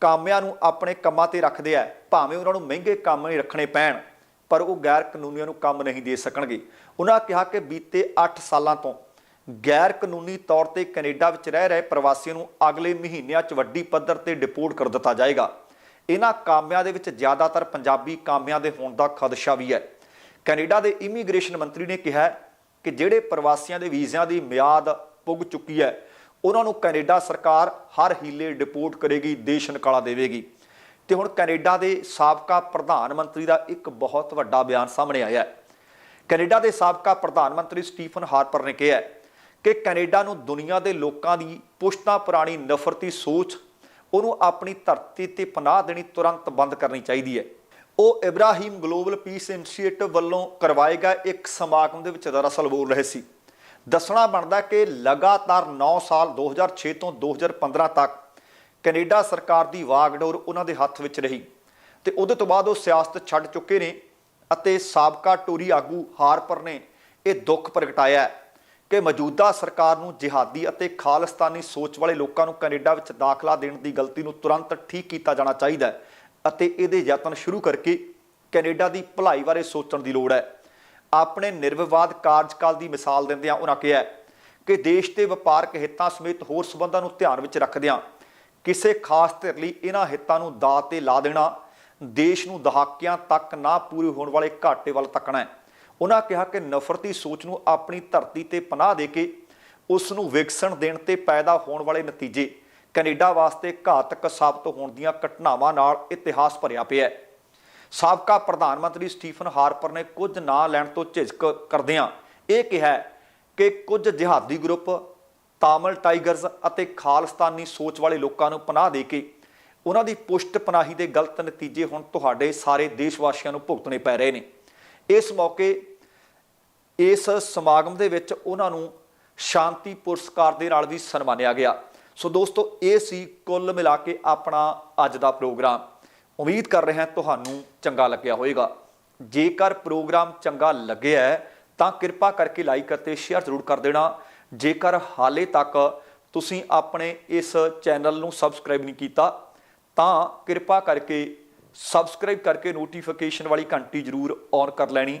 ਕਾਮਿਆਂ ਨੂੰ ਆਪਣੇ ਕੰਮਾਂ ਤੇ ਰੱਖਦੇ ਆ, ਭਾਵੇਂ ਉਹਨਾਂ ਨੂੰ ਮਹਿੰਗੇ ਕੰਮ ਨਹੀਂ ਰੱਖਣੇ ਪੈਣ, ਪਰ ਉਹ ਗੈਰ ਕਾਨੂੰਨੀਆਂ ਨੂੰ ਕੰਮ ਨਹੀਂ ਦੇ ਸਕਣਗੇ। ਉਹਨਾਂ ਕਿਹਾ ਕਿ ਬੀਤੇ 8 ਸਾਲਾਂ ਤੋਂ ਗੈਰ ਕਾਨੂੰਨੀ ਤੌਰ ਤੇ ਕੈਨੇਡਾ ਵਿੱਚ ਰਹਿ ਰਹੇ ਪ੍ਰਵਾਸੀਆਂ ਨੂੰ ਅਗਲੇ ਮਹੀਨਿਆਂ 'ਚ ਵੱਡੀ ਪੱਧਰ ਤੇ ਡਿਪੋਰਟ ਕਰ ਦਿੱਤਾ ਜਾਏਗਾ। ਇਹਨਾਂ ਕਾਮਿਆਂ ਦੇ ਵਿੱਚ ਜ਼ਿਆਦਾਤਰ ਪੰਜਾਬੀ ਕਾਮਿਆਂ ਦੇ ਹੋਣ ਦਾ ਖਦਸ਼ਾ ਵੀ ਹੈ। ਕੈਨੇਡਾ ਦੇ ਇਮੀਗ੍ਰੇਸ਼ਨ ਮੰਤਰੀ ਨੇ ਕਿਹਾ ਕਿ ਜਿਹੜੇ ਪ੍ਰਵਾਸੀਆਂ ਦੇ ਵੀਜ਼ਿਆਂ ਦੀ ਮਿਆਦ ਪੁੱਗ ਚੁੱਕੀ ਹੈ, ਉਹਨਾਂ ਨੂੰ ਕੈਨੇਡਾ ਸਰਕਾਰ ਹਰ ਹੀਲੇ ਡਿਪੋਰਟ ਕਰੇਗੀ, ਦੇਸ਼ ਨਿਕਾਲਾ ਦੇਵੇਗੀ। ਤੇ ਹੁਣ ਕੈਨੇਡਾ ਦੇ ਸਾਬਕਾ ਪ੍ਰਧਾਨ ਮੰਤਰੀ ਦਾ ਇੱਕ ਬਹੁਤ ਵੱਡਾ ਬਿਆਨ ਸਾਹਮਣੇ ਆਇਆ ਹੈ। ਕੈਨੇਡਾ ਦੇ ਸਾਬਕਾ ਪ੍ਰਧਾਨ ਮੰਤਰੀ ਸਟੀਫਨ ਹਾਰਪਰ ਨੇ ਕਿਹਾ ਕਿ ਕੈਨੇਡਾ ਨੂੰ ਦੁਨੀਆ ਦੇ ਲੋਕਾਂ ਦੀ ਪੁਸ਼ਤਾ ਪੁਰਾਣੀ ਨਫ਼ਰਤੀ ਸੋਚ, ਉਹਨੂੰ ਆਪਣੀ ਧਰਤੀ ਤੇ ਪਨਾਹ ਦੇਣੀ ਤੁਰੰਤ ਬੰਦ ਕਰਨੀ ਚਾਹੀਦੀ ਹੈ। ਉਹ ਇਬਰਾਹੀਮ ਗਲੋਬਲ ਪੀਸ ਇਨੀਸ਼ੀਏਟਿਵ ਵੱਲੋਂ ਕਰਵਾਏ ਗਏ ਇੱਕ ਸਮਾਗਮ ਦੇ ਵਿੱਚ ਦਰਅਸਲ ਬੋਲ ਰਹੇ ਸੀ। ਦੱਸਣਾ ਬਣਦਾ ਕਿ ਲਗਾਤਾਰ 9 ਸਾਲ 2006 ਤੋਂ 2015 ਤੱਕ ਕੈਨੇਡਾ ਸਰਕਾਰ ਦੀ ਵਾਗਡੋਰ ਉਹਨਾਂ ਦੇ ਹੱਥ ਵਿੱਚ ਰਹੀ ਤੇ ਉਹਦੇ ਤੋਂ ਬਾਅਦ ਉਹ ਸਿਆਸਤ ਛੱਡ ਚੁੱਕੇ ਨੇ ਅਤੇ ਸਾਬਕਾ ਟੋਰੀ ਆਗੂ ਹਾਰਪਰ ਨੇ ਇਹ ਦੁੱਖ ਪ੍ਰਗਟਾਇਆ ਹੈ। ਕਿ ਮੌਜੂਦਾ ਸਰਕਾਰ ਨੂੰ ਜਿਹਾਦੀ ਅਤੇ ਖਾਲਿਸਤਾਨੀ ਸੋਚ ਵਾਲੇ ਲੋਕਾਂ ਨੂੰ ਕੈਨੇਡਾ ਵਿੱਚ ਦਾਖਲਾ ਦੇਣ ਦੀ ਗਲਤੀ ਨੂੰ ਤੁਰੰਤ ਠੀਕ ਕੀਤਾ ਜਾਣਾ ਚਾਹੀਦਾ ਹੈ ਅਤੇ ਇਹਦੇ ਯਤਨ ਸ਼ੁਰੂ ਕਰਕੇ ਕੈਨੇਡਾ ਦੀ ਭਲਾਈ ਬਾਰੇ ਸੋਚਣ ਦੀ ਲੋੜ ਹੈ। ਆਪਣੇ ਨਿਰਵਿਵਾਦ ਕਾਰਜਕਾਲ ਦੀ ਮਿਸਾਲ ਦਿੰਦਿਆਂ ਉਹਨਾਂ ਕਿਹਾ ਕਿ ਦੇਸ਼ ਦੇ ਵਪਾਰਕ ਹਿੱਤਾਂ ਸਮੇਤ ਹੋਰ ਸਬੰਧਾਂ ਨੂੰ ਧਿਆਨ ਵਿੱਚ ਰੱਖਦਿਆਂ ਕਿਸੇ ਖਾਸ ਧਿਰ ਲਈ ਇਹਨਾਂ ਹਿੱਤਾਂ ਨੂੰ ਦਾਅ ਤੇ ਲਾ ਦੇਣਾ ਦੇਸ਼ ਨੂੰ ਦਹਾਕਿਆਂ ਤੱਕ ਨਾ ਪੂਰੇ ਹੋਣ ਵਾਲੇ ਘਾਟੇ ਵੱਲ ਤੱਕਣਾ ਹੈ। ਉਹਨਾਂ ਕਿਹਾ ਕਿ ਨਫ਼ਰਤੀ ਸੋਚ ਨੂੰ ਆਪਣੀ ਧਰਤੀ ਤੇ ਪਨਾਹ ਦੇ ਕੇ ਉਸ ਨੂੰ ਵਿਕਸਣ ਦੇਣ ਤੇ ਪੈਦਾ ਹੋਣ ਵਾਲੇ ਨਤੀਜੇ ਕੈਨੇਡਾ ਵਾਸਤੇ ਘਾਤਕ ਸਾਬਤ ਹੋਣ ਦੀਆਂ ਘਟਨਾਵਾਂ ਨਾਲ ਇਤਿਹਾਸ ਭਰਿਆ ਪਿਆ ਹੈ। ਸਾਬਕਾ ਪ੍ਰਧਾਨ ਮੰਤਰੀ ਸਟੀਫਨ ਹਾਰਪਰ ਨੇ ਕੁਝ ਨਾਂ ਲੈਣ ਤੋਂ ਝਿਜਕ ਕਰਦਿਆਂ ਇਹ ਕਿਹਾ ਕਿ ਕੁਝ ਜਿਹਾਦੀ ਗਰੁੱਪ, ਤਾਮਲ ਟਾਈਗਰਸ ਅਤੇ ਖਾਲਿਸਤਾਨੀ ਸੋਚ ਵਾਲੇ ਲੋਕਾਂ ਨੂੰ ਪਨਾਹ ਦੇ ਕੇ ਉਹਨਾਂ ਦੀ ਪੁਸ਼ਟ ਪਨਾਹੀ ਦੇ ਗਲਤ ਨਤੀਜੇ ਹੁਣ ਤੁਹਾਡੇ ਸਾਰੇ ਦੇਸ਼ ਵਾਸੀਆਂ ਨੂੰ ਭੁਗਤਣੇ ਪੈ ਰਹੇ ਨੇ। ਇਸ ਮੌਕੇ ਇਸ ਸਮਾਗਮ ਦੇ ਵਿੱਚ ਉਹਨਾਂ ਨੂੰ ਸ਼ਾਂਤੀ ਪੁਰਸਕਾਰ ਦੇ ਨਾਲ ਵੀ ਸਨਮਾਨਿਆ ਗਿਆ। ਸੋ ਦੋਸਤੋ, ਇਹ ਸੀ ਕੁੱਲ ਮਿਲਾ ਕੇ ਆਪਣਾ ਅੱਜ ਦਾ ਪ੍ਰੋਗਰਾਮ। ਉਮੀਦ ਕਰ ਰਹੇ ਹਾਂ ਤੁਹਾਨੂੰ ਚੰਗਾ ਲੱਗਿਆ ਹੋਵੇਗਾ। ਜੇਕਰ ਪ੍ਰੋਗਰਾਮ ਚੰਗਾ ਲੱਗਿਆ ਹੈ, ਤਾਂ ਕਿਰਪਾ ਕਰਕੇ ਲਾਈਕ ਅਤੇ ਸ਼ੇਅਰ ਜ਼ਰੂਰ ਕਰ ਦੇਣਾ। ਜੇਕਰ ਹਾਲੇ ਤੱਕ ਤੁਸੀਂ ਆਪਣੇ ਇਸ ਚੈਨਲ ਨੂੰ ਸਬਸਕ੍ਰਾਈਬ ਨਹੀਂ ਕੀਤਾ, ਤਾਂ ਕਿਰਪਾ ਕਰਕੇ ਸਬਸਕ੍ਰਾਈਬ ਕਰਕੇ ਨੋਟੀਫਿਕੇਸ਼ਨ ਵਾਲੀ ਘੰਟੀ ਜ਼ਰੂਰ ਔਨ ਕਰ ਲੈਣੀ।